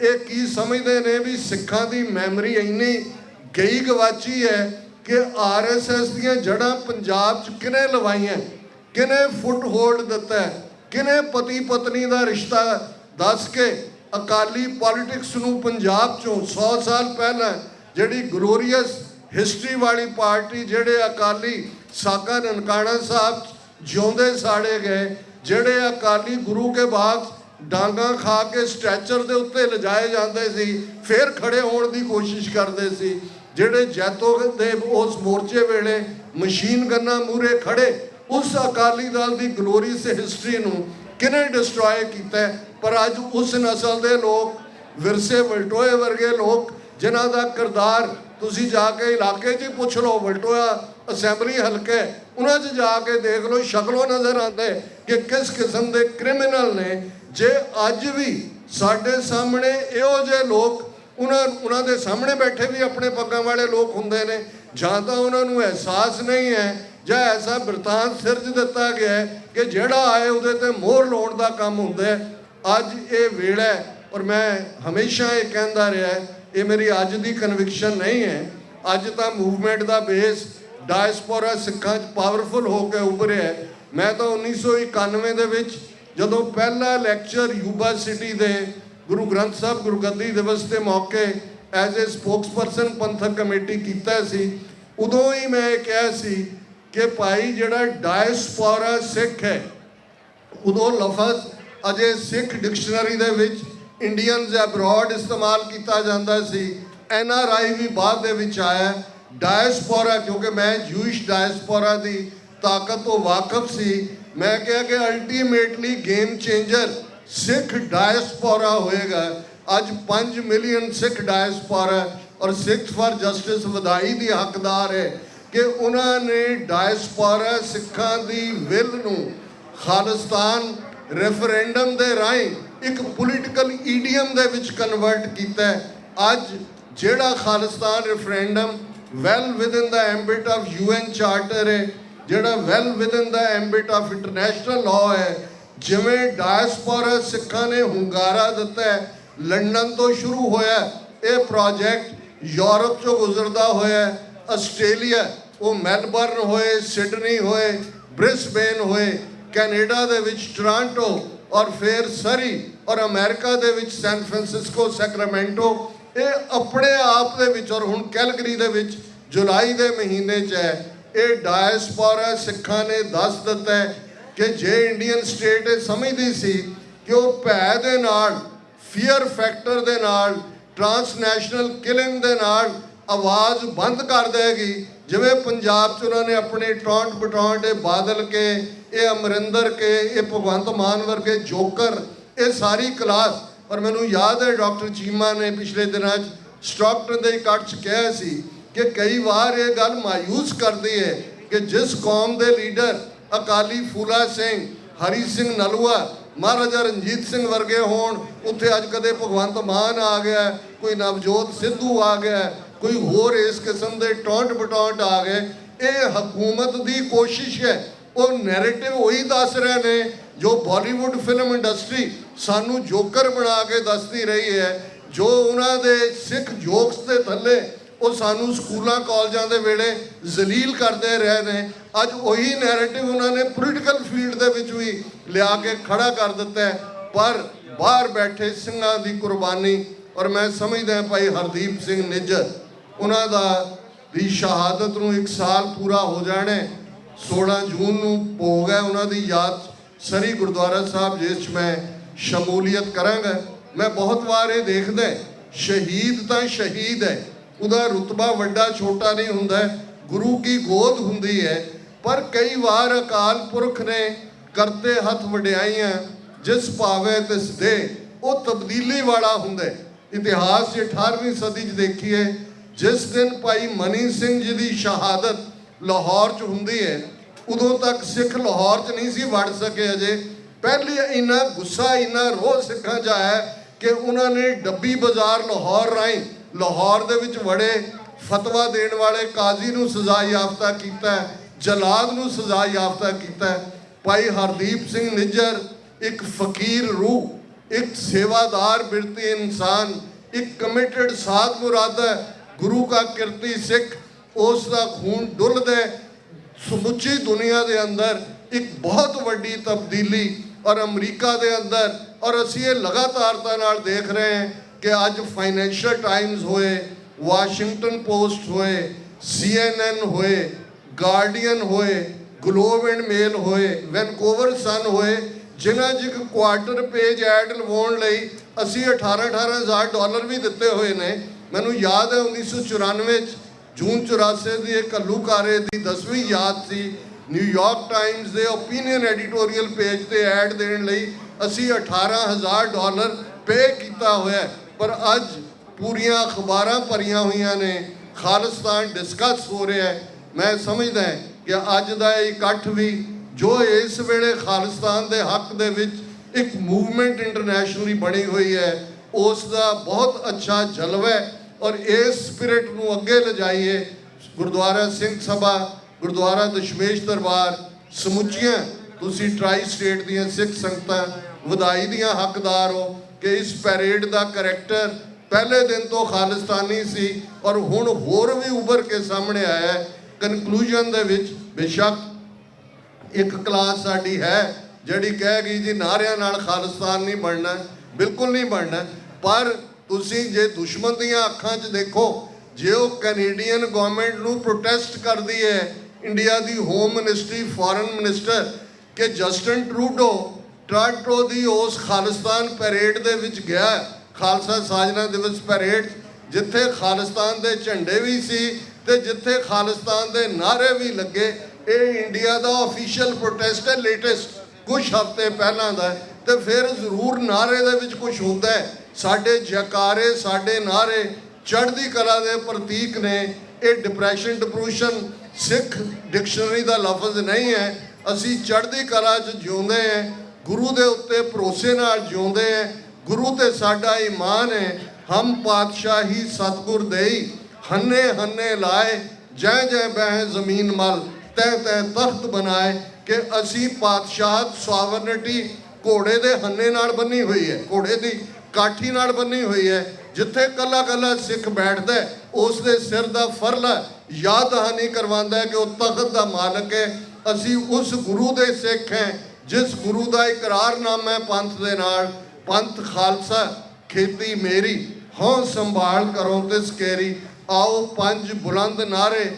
ਇਹ ਕੀ ਸਮਝਦੇ ਨੇ ਵੀ ਸਿੱਖਾਂ ਦੀ ਮੈਮਰੀ ਇੰਨੀ ਗਈ ਗਵਾਚੀ ਹੈ ਕਿ ਆਰਐਸਐਸ ਦੀਆਂ ਜੜ੍ਹਾਂ ਪੰਜਾਬ 'ਚ ਕਿਨੇ ਲਵਾਈਆਂ ਕਿਨੇ ਫੁੱਟਹੋਲਡ ਦਿੱਤਾ ਕਿਨੇ ਪਤੀ ਪਤਨੀ ਦਾ ਰਿਸ਼ਤਾ ਦੱਸ ਕੇ ਅਕਾਲੀ ਪੋਲਿਟਿਕਸ ਨੂੰ ਪੰਜਾਬ 'ਚੋਂ 100 ਸਾਲ ਪਹਿਲਾਂ ਜਿਹੜੀ ਗਲੋਰੀਅਸ ਹਿਸਟਰੀ ਵਾਲੀ ਪਾਰਟੀ ਜਿਹੜੇ ਅਕਾਲੀ ਸਾਕਾ ਨਨਕਾਣਾ ਸਾਹਿਬ ਜਿਉਂਦੇ ਸਾੜੇ ਗਏ, ਜਿਹੜੇ ਅਕਾਲੀ ਗੁਰੂ ਕੇ ਬਾਗ ਡਾਂਗਾ ਖਾ ਕੇ ਸਟ੍ਰੈਚਰ ਦੇ ਉੱਤੇ ਲਿਜਾਏ ਜਾਂਦੇ ਸੀ, ਫਿਰ ਖੜੇ ਹੋਣ ਦੀ ਕੋਸ਼ਿਸ਼ ਕਰਦੇ ਸੀ, ਜਿਹੜੇ ਜੈਤੋ ਦੇ ਉਸ ਮੋਰਚੇ ਵੇਲੇ ਮਸ਼ੀਨ ਗੰਨਾ ਮੂਰੇ ਖੜੇ ਉਸ ਅਕਾਲੀ ਦਲ ਦੀ ਗਲੋਰੀਅਸ ਹਿਸਟਰੀ ਨੂੰ ਕਿਨੇ ਡਿਸਟਰੋਏ ਕੀਤਾ ਪਰ ਅੱਜ ਉਸ ਨਸਲ ਦੇ ਲੋਕ, ਵਿਰਸੇ ਵਲਟੋਏ ਵਰਗੇ ਲੋਕ, ਜਿਨ੍ਹਾਂ ਦਾ ਕਿਰਦਾਰ ਤੁਸੀਂ ਜਾ ਕੇ ਇਲਾਕੇ 'ਚ ਹੀ ਪੁੱਛ ਲਓ, ਵਲਟੋਆ ਅਸੈਂਬਲੀ ਹਲਕੇ, ਉਹਨਾਂ 'ਚ ਜਾ ਕੇ ਦੇਖ ਲਓ, ਸ਼ਕਲੋਂ ਨਜ਼ਰ ਆਉਂਦੇ ਕਿ ਕਿਸ ਕਿਸਮ ਦੇ ਕ੍ਰਿਮੀਨਲ ਨੇ। ਜੇ ਅੱਜ ਵੀ ਸਾਡੇ ਸਾਹਮਣੇ ਇਹੋ ਜਿਹੇ ਲੋਕ, ਉਹਨਾਂ ਉਹਨਾਂ ਦੇ ਸਾਹਮਣੇ ਬੈਠੇ ਵੀ ਆਪਣੇ ਪੱਗਾਂ ਵਾਲੇ ਲੋਕ ਹੁੰਦੇ ਨੇ, ਜਾਂ ਤਾਂ ਉਹਨਾਂ ਨੂੰ ਅਹਿਸਾਸ ਨਹੀਂ ਹੈ ਜਾਂ ਐਸਾ ਬਰਤਾਨ ਸਿਰਜ ਦਿੱਤਾ ਗਿਆ ਹੈ ਕਿ ਜਿਹੜਾ ਆਏ ਉਹਦੇ ਤੇ ਮੋਹਰ ਲਾਉਣ ਦਾ ਕੰਮ ਹੁੰਦਾ ਹੈ। ਅੱਜ ਇਹ ਵੇਲਾ ਹੈ ਔਰ ਮੈਂ ਹਮੇਸ਼ਾ ਇਹ ਕਹਿੰਦਾ ਰਿਹਾ ਇਹ ਮੇਰੀ ਅੱਜ ਦੀ ਕਨਵਿਕਸ਼ਨ ਨਹੀਂ ਹੈ। ਅੱਜ ਤਾਂ ਮੂਵਮੈਂਟ ਦਾ ਬੇਸ ਡਾਇਸਪੋਰਾ ਸਿੱਖਾਂ 'ਚ ਪਾਵਰਫੁਲ ਹੋ ਕੇ ਉੱਭਰਿਆ ਮੈਂ ਤਾਂ 1991 ਦੇ ਵਿੱਚ ਜਦੋਂ ਪਹਿਲਾ ਲੈਕਚਰ ਯੂਬਾ ਸਿਟੀ ਦੇ ਗੁਰੂ ਗ੍ਰੰਥ ਸਾਹਿਬ ਗੁਰਗੱਦੀ ਦਿਵਸ ਦੇ ਮੌਕੇ ਐਜ਼ ਅ ਸਪੋਕਸਪਰਸਨ ਪੰਥਕ ਕਮੇਟੀ ਕੀਤਾ ਸੀ, ਉਦੋਂ ਹੀ ਮੈਂ ਇਹ ਕਿਹਾ ਸੀ ਕਿ ਭਾਈ ਜਿਹੜਾ ਡਾਇਸਪੋਰਾ ਸਿੱਖ ਹੈ, ਉਦੋਂ ਲਫ਼ਜ਼ ਅਜੇ ਸਿੱਖ ਡਿਕਸ਼ਨਰੀ ਦੇ ਵਿੱਚ ਇੰਡੀਅਨਸ ਐਬਰੋਡ ਇਸਤੇਮਾਲ ਕੀਤਾ ਜਾਂਦਾ ਸੀ। ਐਨ ਆਰ ਆਈ ਵੀ ਬਾਅਦ ਦੇ ਵਿੱਚ ਆਇਆ। ਡਾਇਸਪੋਰਾ, ਕਿਉਂਕਿ ਮੈਂ ਜੂਇਸ਼ ਡਾਇਸਪੋਰਾ ਦੀ ਤਾਕਤ ਤੋਂ ਵਾਕਿਫ ਸੀ, ਮੈਂ ਕਿਹਾ ਕਿ ultimately game changer Sikh diaspora ਹੋਏਗਾ। ਅੱਜ 5 ਮਿਲੀਅਨ ਸਿੱਖ ਡਾਇਸਪੋਰਾ ਔਰ ਸਿੱਖ ਫਾਰ ਜਸਟਿਸ ਵਧਾਈ ਦੀ ਹੱਕਦਾਰ ਹੈ। ਕਿ ਉਹਨਾਂ ਨੇ ਡਾਇਸਪੋਰਾ ਸਿੱਖਾਂ ਦੀ ਵਿਲ ਨੂੰ ਖਾਲਿਸਤਾਨ ਰੈਫਰੈਂਡਮ ਦੇ ਰਾਹੀਂ ਇੱਕ ਪੋਲੀਟੀਕਲ ਈਡੀਅਮ ਦੇ ਵਿੱਚ ਕਨਵਰਟ ਕੀਤਾ ਅੱਜ ਜਿਹੜਾ Khalistan referendum well within the ambit of UN charter ਹੈ, ਜਿਹੜਾ well within the ambit of international law ਹੈ, ਜਿਵੇਂ ਡਾਇਸਪੋਰਾ ਸਿੱਖਾਂ ਨੇ ਹੁੰਗਾਰਾ ਦਿੱਤਾ ਲੰਡਨ ਤੋਂ ਸ਼ੁਰੂ ਹੋਇਆ, ਇਹ ਪ੍ਰੋਜੈਕਟ ਯੂਰਪ ਚੋਂ ਗੁਜ਼ਰਦਾ ਹੋਇਆ, ਆਸਟ੍ਰੇਲੀਆ ਉਹ ਮੈਲਬਰਨ ਹੋਏ, ਸਿਡਨੀ ਹੋਏ, ਬ੍ਰਿਸਬੇਨ ਹੋਏ, ਕੈਨੇਡਾ ਦੇ ਵਿੱਚ ਟੋਰਾਂਟੋ ਔਰ ਫਿਰ ਸਰੀ ਔਰ ਅਮਰੀਕਾ ਦੇ ਵਿੱਚ ਸੈਨ ਫਰਾਂਸਿਸਕੋ, ਸੈਕਰਾਮੈਂਟੋ, ਇਹ ਆਪਣੇ ਆਪ ਦੇ ਵਿੱਚ ਔਰ ਹੁਣ ਕੈਲਗਰੀ ਦੇ ਵਿੱਚ ਜੁਲਾਈ ਦੇ ਮਹੀਨੇ 'ਚ ਹੈ। ਇਹ ਡਾਇਸਪੋਰਾ ਸਿੱਖਾਂ ਨੇ ਦੱਸ ਦਿੱਤਾ ਹੈ ਕਿ ਜੇ ਇੰਡੀਅਨ ਸਟੇਟ ਇਹ ਸਮਝਦੀ ਸੀ ਕਿ ਉਹ ਭੈ ਦੇ ਨਾਲ ਫੀਅਰ ਫੈਕਟਰ ਦੇ ਨਾਲ ਟਰਾਂਸਨੈਸ਼ਨਲ ਕਿਲਿੰਗ ਦੇ ਨਾਲ ਆਵਾਜ਼ ਬੰਦ ਕਰ ਦੇਗੀ ਜਿਵੇਂ ਪੰਜਾਬ 'ਚ ਉਹਨਾਂ ਨੇ ਆਪਣੇ ਟੌਂਟ ਬਟੌਂਟ, ਇਹ ਬਾਦਲ ਕੇ, ਇਹ ਅਮਰਿੰਦਰ ਕੇ, ਇਹ ਭਗਵੰਤ ਮਾਨ ਵਰਗੇ ਜੋਕਰ, ਇਹ ਸਾਰੀ ਕਲਾਸ। ਪਰ ਮੈਨੂੰ ਯਾਦ ਹੈ ਡਾਕਟਰ ਚੀਮਾ ਨੇ ਪਿਛਲੇ ਦਿਨਾਂ 'ਚ ਸਟਾਕਟਨ ਦੇ ਇਕੱਠ 'ਚ ਕਿਹਾ ਸੀ ਕਿ ਕਈ ਵਾਰ ਇਹ ਗੱਲ ਮਾਯੂਸ ਕਰਦੀ ਹੈ ਕਿ ਜਿਸ ਕੌਮ ਦੇ ਲੀਡਰ ਅਕਾਲੀ ਫੂਲਾ ਸਿੰਘ, ਹਰੀ ਸਿੰਘ ਨਲੂਆ, ਮਹਾਰਾਜਾ ਰਣਜੀਤ ਸਿੰਘ ਵਰਗੇ ਹੋਣ, ਉੱਥੇ ਅੱਜ ਕਦੇ ਭਗਵੰਤ ਮਾਨ ਆ ਗਿਆ, ਕੋਈ ਨਵਜੋਤ ਸਿੱਧੂ ਆ ਗਿਆ ਕੋਈ ਹੋਰ ਇਸ ਕਿਸਮ ਦੇ ਟੌਂਟ ਬਟੌਂਟ ਆ ਗਏ, ਇਹ ਹਕੂਮਤ ਦੀ ਕੋਸ਼ਿਸ਼ ਹੈ। ਉਹ ਨੈਰੇਟਿਵ ਉਹੀ ਦੱਸ ਰਹੇ ਨੇ ਜੋ ਬਾਲੀਵੁੱਡ ਫਿਲਮ ਇੰਡਸਟਰੀ ਸਾਨੂੰ ਜੋਕਰ ਬਣਾ ਕੇ ਦੱਸਦੀ ਰਹੀ ਹੈ। ਜੋ ਉਹਨਾਂ ਦੇ ਸਿੱਖ ਜੋਕਸ ਦੇ ਥੱਲੇ ਉਹ ਸਾਨੂੰ ਸਕੂਲਾਂ, ਕਾਲਜਾਂ ਦੇ ਵੇਲੇ ਜ਼ਲੀਲ ਕਰਦੇ ਰਹੇ ਨੇ। ਅੱਜ ਉਹੀ ਨੈਰੇਟਿਵ ਉਹਨਾਂ ਨੇ ਪੋਲੀਟੀਕਲ ਫੀਲਡ ਦੇ ਵਿੱਚ ਵੀ ਲਿਆ ਕੇ ਖੜਾ ਕਰ ਦਿੱਤਾ ਪਰ ਬਾਹਰ ਬੈਠੇ ਸਿੰਘਾਂ ਦੀ ਕੁਰਬਾਨੀ, ਔਰ ਮੈਂ ਸਮਝਦਾ ਭਾਈ ਹਰਦੀਪ ਸਿੰਘ ਨਿੱਜਰ ਉਹਨਾਂ ਦਾ ਦੀ ਸ਼ਹਾਦਤ ਨੂੰ 1 ਸਾਲ ਪੂਰਾ ਹੋ ਜਾਣਾ ਹੈ 16 ਜੂਨ ਨੂੰ ਭੋਗ ਹੈ ਉਹਨਾਂ ਦੀ ਯਾਦ ਸਰੀ ਗੁਰਦੁਆਰਾ ਸਾਹਿਬ, ਜਿਸ 'ਚ ਮੈਂ ਸ਼ਮੂਲੀਅਤ ਕਰਾਂਗਾ। ਮੈਂ ਬਹੁਤ ਵਾਰ ਇਹ ਦੇਖਦਾ ਸ਼ਹੀਦ ਤਾਂ ਸ਼ਹੀਦ ਹੈ, ਉਹਦਾ ਰੁਤਬਾ ਵੱਡਾ ਛੋਟਾ ਨਹੀਂ ਹੁੰਦਾ ਗੁਰੂ ਕੀ ਗੋਦ ਹੁੰਦੀ ਹੈ, ਪਰ ਕਈ ਵਾਰ ਅਕਾਲ ਪੁਰਖ ਨੇ ਕਰਤੇ ਹੱਥ ਵਡਿਆਈਆਂ, ਜਿਸ ਪਾਵੇ ਤਿਸ ਦੇ ਉਹ ਤਬਦੀਲੀ ਵਾਲਾ ਹੁੰਦਾ ਇਤਿਹਾਸ 'ਚ 18ਵੀਂ ਸਦੀ 'ਚ ਦੇਖੀਏ ਜਿਸ ਦਿਨ ਭਾਈ ਮਨੀ ਸਿੰਘ ਜੀ ਦੀ ਸ਼ਹਾਦਤ ਲਾਹੌਰ 'ਚ ਹੁੰਦੀ ਹੈ, ਉਦੋਂ ਤੱਕ ਸਿੱਖ ਲਾਹੌਰ 'ਚ ਨਹੀਂ ਸੀ ਵੜ ਸਕੇ ਅਜੇ। ਪਹਿਲੀ ਇੰਨਾ ਗੁੱਸਾ, ਇੰਨਾ ਰੋਹ ਸਿੱਖਾਂ 'ਚ ਆਇਆ ਕਿ ਉਹਨਾਂ ਨੇ ਡੱਬੀ ਬਾਜ਼ਾਰ ਲਾਹੌਰ ਰਾਹੀਂ ਲਾਹੌਰ ਦੇ ਵਿੱਚ ਵੜੇ, ਫਤਵਾ ਦੇਣ ਵਾਲੇ ਕਾਜ਼ੀ ਨੂੰ ਸਜ਼ਾ ਯਾਫਤਾ ਕੀਤਾ, ਜਲਾਦ ਨੂੰ ਸਜ਼ਾ ਯਾਫਤਾ ਕੀਤਾ। ਭਾਈ ਹਰਦੀਪ ਸਿੰਘ ਨਿੱਜਰ ਇੱਕ ਫਕੀਰ ਰੂਹ, ਇੱਕ ਸੇਵਾਦਾਰ ਬਿਰਤੀ ਇਨਸਾਨ, ਇੱਕ ਕਮਿਟਡ ਸਾਧ ਮੁਰਾਦਾ ਗੁਰੂ ਕਾ ਕਿਰਤੀ ਸਿੱਖ, ਉਸ ਦਾ ਖੂਨ ਡੁੱਲਦਾ ਸਮੁੱਚੀ ਦੁਨੀਆ ਦੇ ਅੰਦਰ ਇੱਕ ਬਹੁਤ ਵੱਡੀ ਤਬਦੀਲੀ ਔਰ ਅਮਰੀਕਾ ਦੇ ਅੰਦਰ, ਔਰ ਅਸੀਂ ਇਹ ਲਗਾਤਾਰਤਾ ਨਾਲ ਦੇਖ ਰਹੇ ਹਾਂ ਕਿ ਅੱਜ ਫਾਈਨੈਂਸ਼ੀਅਲ ਟਾਈਮਸ ਹੋਏ ਵਾਸ਼ਿੰਗਟਨ ਪੋਸਟ ਹੋਏ CNN ਹੋਏ ਗਾਰਡੀਅਨ ਹੋਏ ਗਲੋਬ ਐਂਡ ਮੇਲ ਹੋਏ ਵੈਨਕੂਵਰ ਸਨ ਹੋਏ, ਜਿਨ੍ਹਾਂ ਜਿਕ ਕੁਆਟਰ ਪੇਜ ਐਡ ਲਵਾਉਣ ਲਈ ਅਸੀਂ 18 18000 ਡਾਲਰ ਵੀ ਦਿੱਤੇ ਹੋਏ ਨੇ। ਮੈਨੂੰ ਯਾਦ ਹੈ 1994 ਚ ਜੂਨ 84 ਦੀ ਇੱਕ ਘੱਲੂਕਾਰੇ ਦੀ 10ਵੀਂ ਯਾਦ ਸੀ ਨਿਊਯਾਰਕ ਟਾਈਮਜ਼ ਦੇ ਓਪੀਨੀਅਨ ਐਡੀਟੋਰੀਅਲ ਪੇਜ ਤੇ ਐਡ ਦੇਣ ਲਈ ਅਸੀਂ 18000 ਡਾਲਰ ਪੇ ਕੀਤਾ ਹੋਇਆ ਪਰ ਅੱਜ ਪੂਰੀਆਂ ਅਖਬਾਰਾਂ ਭਰੀਆਂ ਹੋਈਆਂ ਨੇ, ਖਾਲਿਸਤਾਨ ਡਿਸਕਸ ਹੋ ਰਿਹਾ ਹੈ। ਮੈਂ ਸਮਝਦਾ ਕਿ ਅੱਜ ਦਾ ਇਹ ਇਕੱਠ ਵੀ ਜੋ ਇਸ ਵੇਲੇ ਖਾਲਿਸਤਾਨ ਦੇ ਹੱਕ ਦੇ ਵਿੱਚ ਇੱਕ ਮੂਵਮੈਂਟ ਇੰਟਰਨੈਸ਼ਨਲੀ ਬਣੀ ਹੋਈ ਹੈ, ਉਸ ਦਾ ਬਹੁਤ ਅੱਛਾ ਜਲਵਾ ਹੈ। ਔਰ ਇਸ ਸਪਿਰਿਟ ਨੂੰ ਅੱਗੇ ਲਿਜਾਈਏ ਗੁਰਦੁਆਰਾ ਸਿੰਘ ਸਭਾ, ਗੁਰਦੁਆਰਾ ਦਸ਼ਮੇਸ਼ ਦਰਬਾਰ, ਸਮੁੱਚੀਆਂ, ਤੁਸੀਂ ਟਰਾਈ ਸਟੇਟ ਦੀਆਂ ਸਿੱਖ ਸੰਗਤਾਂ, ਵਧਾਈ ਦੀਆਂ ਹੱਕਦਾਰ ਹੋ ਕਿ ਇਸ ਪੈਰੇਡ ਦਾ ਕਰੈਕਟਰ ਪਹਿਲੇ ਦਿਨ ਤੋਂ ਖਾਲਿਸਤਾਨੀ ਸੀ ਔਰ ਹੁਣ ਹੋਰ ਵੀ ਉੱਭਰ ਕੇ ਸਾਹਮਣੇ ਆਇਆ ਹੈ। ਕਨਕਲੂਜਨ ਦੇ ਵਿੱਚ ਬੇਸ਼ੱਕ ਇੱਕ ਕਲਾਸ ਸਾਡੀ ਹੈ ਜਿਹੜੀ ਕਹਿ ਗਈ ਜੀ, ਨਾਰਿਆਂ ਨਾਲ ਖਾਲਿਸਤਾਨ ਨਹੀਂ ਬਣਨਾ, ਬਿਲਕੁਲ ਨਹੀਂ ਬਣਨਾ, ਪਰ ਤੁਸੀਂ ਜੇ ਦੁਸ਼ਮਣ ਦੀਆਂ ਅੱਖਾਂ 'ਚ ਦੇਖੋ ਜੇ ਉਹ ਕੈਨੇਡੀਅਨ ਗਵਰਨਮੈਂਟ ਨੂੰ ਪ੍ਰੋਟੈਸਟ ਕਰਦੀ ਹੈ ਇੰਡੀਆ ਦੀ ਹੋਮ ਮਿਨਿਸਟਰੀ ਫੋਰਨ ਮਿਨਿਸਟਰ ਕਿ ਜਸਟਨ ਟਰੂਡੋ ਟਰਾਂਟੋ ਦੀ ਉਸ ਖਾਲਿਸਤਾਨ ਪਰੇਡ ਦੇ ਵਿੱਚ ਗਿਆ ਖਾਲਸਾ ਸਾਜਨਾ ਦਿਵਸ ਪਰੇਡ ਜਿੱਥੇ ਖਾਲਿਸਤਾਨ ਦੇ ਝੰਡੇ ਵੀ ਸੀ ਤੇ ਜਿੱਥੇ ਖਾਲਿਸਤਾਨ ਦੇ ਨਾਰੇ ਵੀ ਲੱਗੇ ਇਹ ਇੰਡੀਆ ਦਾ ਅਫੀਸ਼ੀਅਲ ਪ੍ਰੋਟੈਸਟ ਹੈ ਲੇਟੈਸਟ ਕੁਝ ਹਫ਼ਤੇ ਪਹਿਲਾਂ ਦਾ ਹੈ, ਤੇ ਫਿਰ ਜ਼ਰੂਰ ਨਾਰੇ ਦੇ ਵਿੱਚ ਕੁਝ ਹੁੰਦਾ ਹੈ। ਸਾਡੇ ਜਕਾਰੇ, ਸਾਡੇ ਨਾਰੇ ਚੜ੍ਹਦੀ ਕਲਾ ਦੇ ਪ੍ਰਤੀਕ ਨੇ। ਇਹ ਡਿਪਰੈਸ਼ਨ ਡਿਪਰੂਸ਼ਨ ਸਿੱਖ ਡਿਕਸ਼ਨਰੀ ਦਾ ਲਫ਼ਜ਼ ਨਹੀਂ ਹੈ। ਅਸੀਂ ਚੜ੍ਹਦੀ ਕਲਾ 'ਚ ਜਿਉਂਦੇ ਹਾਂ, ਗੁਰੂ ਦੇ ਉੱਤੇ ਭਰੋਸੇ ਨਾਲ ਜਿਉਂਦੇ ਹਾਂ, ਗੁਰੂ ਤੇ ਸਾਡਾ ਈਮਾਨ ਹੈ। ਹਮ ਪਾਤਸ਼ਾਹੀ ਸਤਗੁਰ ਦੇਈ, ਹੰਨੇ ਹੰਨੇ ਲਾਏ, ਜੈ ਜੈ ਬਹਿ ਜ਼ਮੀਨ ਮਲ ਤੈ ਤੈ ਤਖਤ ਬਣਾਏ ਕਿ ਅਸੀਂ ਪਾਤਸ਼ਾਹਤ ਸੋਵਰਨਿਟੀ ਘੋੜੇ ਦੇ ਹੰਨੇ ਨਾਲ ਬੰਨੀ ਹੋਈ ਹੈ, ਘੋੜੇ ਦੀ ਕਾਠੀ ਨਾਲ ਬੰਨੀ ਹੋਈ ਹੈ, ਜਿੱਥੇ ਕੱਲਾ ਕੱਲਾ ਸਿੱਖ ਬੈਠਦਾ ਉਸ ਦੇ ਸਿਰ ਦਾ ਫਰਲਾ ਯਾਦ ਹਾਨੀ ਕਰਵਾਉਂਦਾ ਹੈ ਕਿ ਉਹ ਤਖਤ ਦਾ ਮਾਲਕ ਹੈ। ਅਸੀਂ ਉਸ ਗੁਰੂ ਦੇ ਸਿੱਖ ਹੈ, ਜਿਸ ਗੁਰੂ ਦਾ ਇਕਰਾਰਨਾਮਾ ਹੈ ਪੰਥ ਦੇ ਨਾਲ। ਪੰਥ ਖਾਲਸਾ, ਖੇਤੀ ਮੇਰੀ, ਹਉ ਸੰਭਾਲ ਕਰੋ ਤਿਸ ਕੇਰੀ। ਆਓ ਪੰਜ ਬੁਲੰਦ ਨਾਰੇ,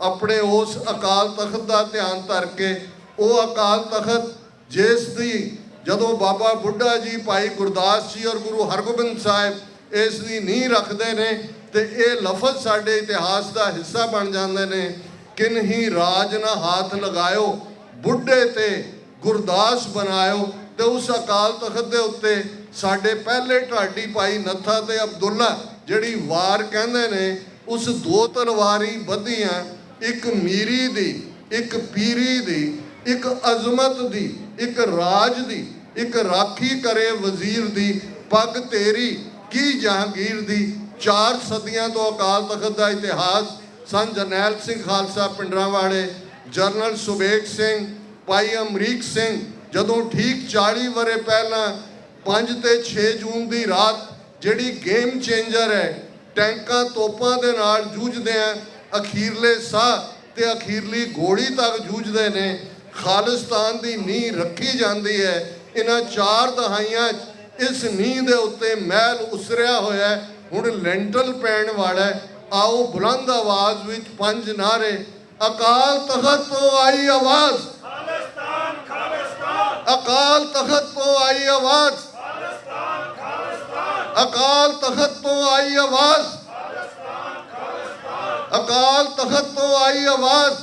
ਆਪਣੇ ਉਸ ਅਕਾਲ ਤਖਤ ਦਾ ਧਿਆਨ ਧਰ ਕੇ, ਉਹ ਅਕਾਲ ਤਖਤ, ਜਿਸ ਦੀ ਜਦੋਂ ਬਾਬਾ ਬੁੱਢਾ ਜੀ ਭਾਈ ਗੁਰਦਾਸ ਜੀ ਔਰ ਗੁਰੂ ਹਰਗੋਬਿੰਦ ਸਾਹਿਬ ਇਸ ਦੀ ਨੀਂਹ ਰੱਖਦੇ ਨੇ ਤੇ ਇਹ ਲਫ਼ਜ਼ ਸਾਡੇ ਇਤਿਹਾਸ ਦਾ ਹਿੱਸਾ ਬਣ ਜਾਂਦੇ ਨੇ ਕਿਨਹੀ ਰਾਜ ਨਾ ਹੱਥ ਲਗਾਇਓ, ਬੁੱਢੇ ਤੇ ਗੁਰਦਾਸ ਬਣਾਇਓ, ਤੇ ਉਸ ਅਕਾਲ ਤਖਤ ਦੇ ਉੱਤੇ ਸਾਡੇ ਪਹਿਲੇ ਢਾਡੀ ਭਾਈ ਨੱਥਾ ਤੇ ਅਬਦੁੱਲਾ ਜਿਹੜੀ ਵਾਰ ਕਹਿੰਦੇ ਨੇ, ਉਸ ਦੋ ਤਲਵਾਰੀ ਬੱਧੀਆਂ ਇੱਕ ਮੀਰੀ ਦੀ, ਇੱਕ ਪੀਰੀ ਦੀ ਇੱਕ ਅਜ਼ਮਤ ਦੀ, ਇੱਕ ਰਾਜ ਦੀ, ਇੱਕ ਰਾਖੀ ਕਰੇ ਵਜ਼ੀਰ ਦੀ, ਪੱਗ ਤੇਰੀ ਕੀ ਜਹਾਂਗੀਰ ਦੀ? ਚਾਰ ਸਦੀਆਂ ਤੋਂ ਅਕਾਲ ਤਖਤ ਦਾ ਇਤਿਹਾਸ, ਸੰਤ ਜਰਨੈਲ ਸਿੰਘ ਖਾਲਸਾ ਪਿੰਡਰਾਂਵਾਲੇ ਜਰਨਲ ਸੁਬੇਗ ਸਿੰਘ, ਭਾਈ ਅਮਰੀਕ ਸਿੰਘ, ਜਦੋਂ ਠੀਕ 40 ਵਰੇ ਪਹਿਲਾਂ 5 ਤੇ 6 ਜੂਨ ਦੀ ਰਾਤ ਜਿਹੜੀ ਗੇਮ ਚੇਂਜਰ ਹੈ, ਟੈਂਕਾਂ ਤੋਪਾਂ ਦੇ ਨਾਲ ਜੂਝਦੇ ਆ ਅਖੀਰਲੇ ਸਾਹ ਤੇ ਅਖੀਰਲੀ ਗੋਲੀ ਤੱਕ ਜੂਝਦੇ ਨੇ ਖਾਲਿਸਤਾਨ ਦੀ ਨੀਂਹ ਰੱਖੀ ਜਾਂਦੀ ਹੈ। ਇਹਨਾਂ ਚਾਰ ਦਹਾਈਆਂ ਇਸ ਨੀਂਹ ਦੇ ਉੱਤੇ ਮਹਿਲ ਉਸਰਿਆ ਹੋਇਆ ਹੈ। ਹੁਣ ਲੈਂਟਲ ਪੈਣ ਵਾਲਾ ਹੈ। ਆਓ ਬੁਲੰਦ ਆਵਾਜ਼ ਵਿੱਚ ਪੰਜ ਨਾਰੇ ਅਕਾਲ ਤਖਤ ਤੋਂ ਆਈ ਆਵਾਜ਼। ਖਾਲਿਸਤਾਨ ਖਾਲਿਸਤਾਨ। ਅਕਾਲ ਤਖਤ ਤੋਂ ਆਈ ਆਵਾਜ਼। ਖਾਲਿਸਤਾਨ ਖਾਲਿਸਤਾਨ। ਅਕਾਲ ਤਖਤ ਤੋਂ ਆਈ ਆਵਾਜ਼। ਅਕਾਲ ਤਖਤ ਤੋਂ ਆਈ ਆਵਾਜ਼।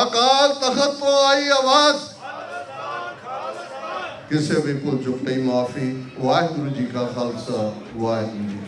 ਅਕਾਲ ਤਖਤ ਤੋਂ ਆਈ ਆਵਾਜ਼। ਕਿਸੇ ਵੀ ਭੁੱਲ ਚੁੱਕ ਨਹੀਂ ਮਾਫੀ। ਵਾਹਿਗੁਰੂ ਜੀ ਕਾ ਖਾਲਸਾ, ਵਾਹਿਗੁਰੂ ਜੀ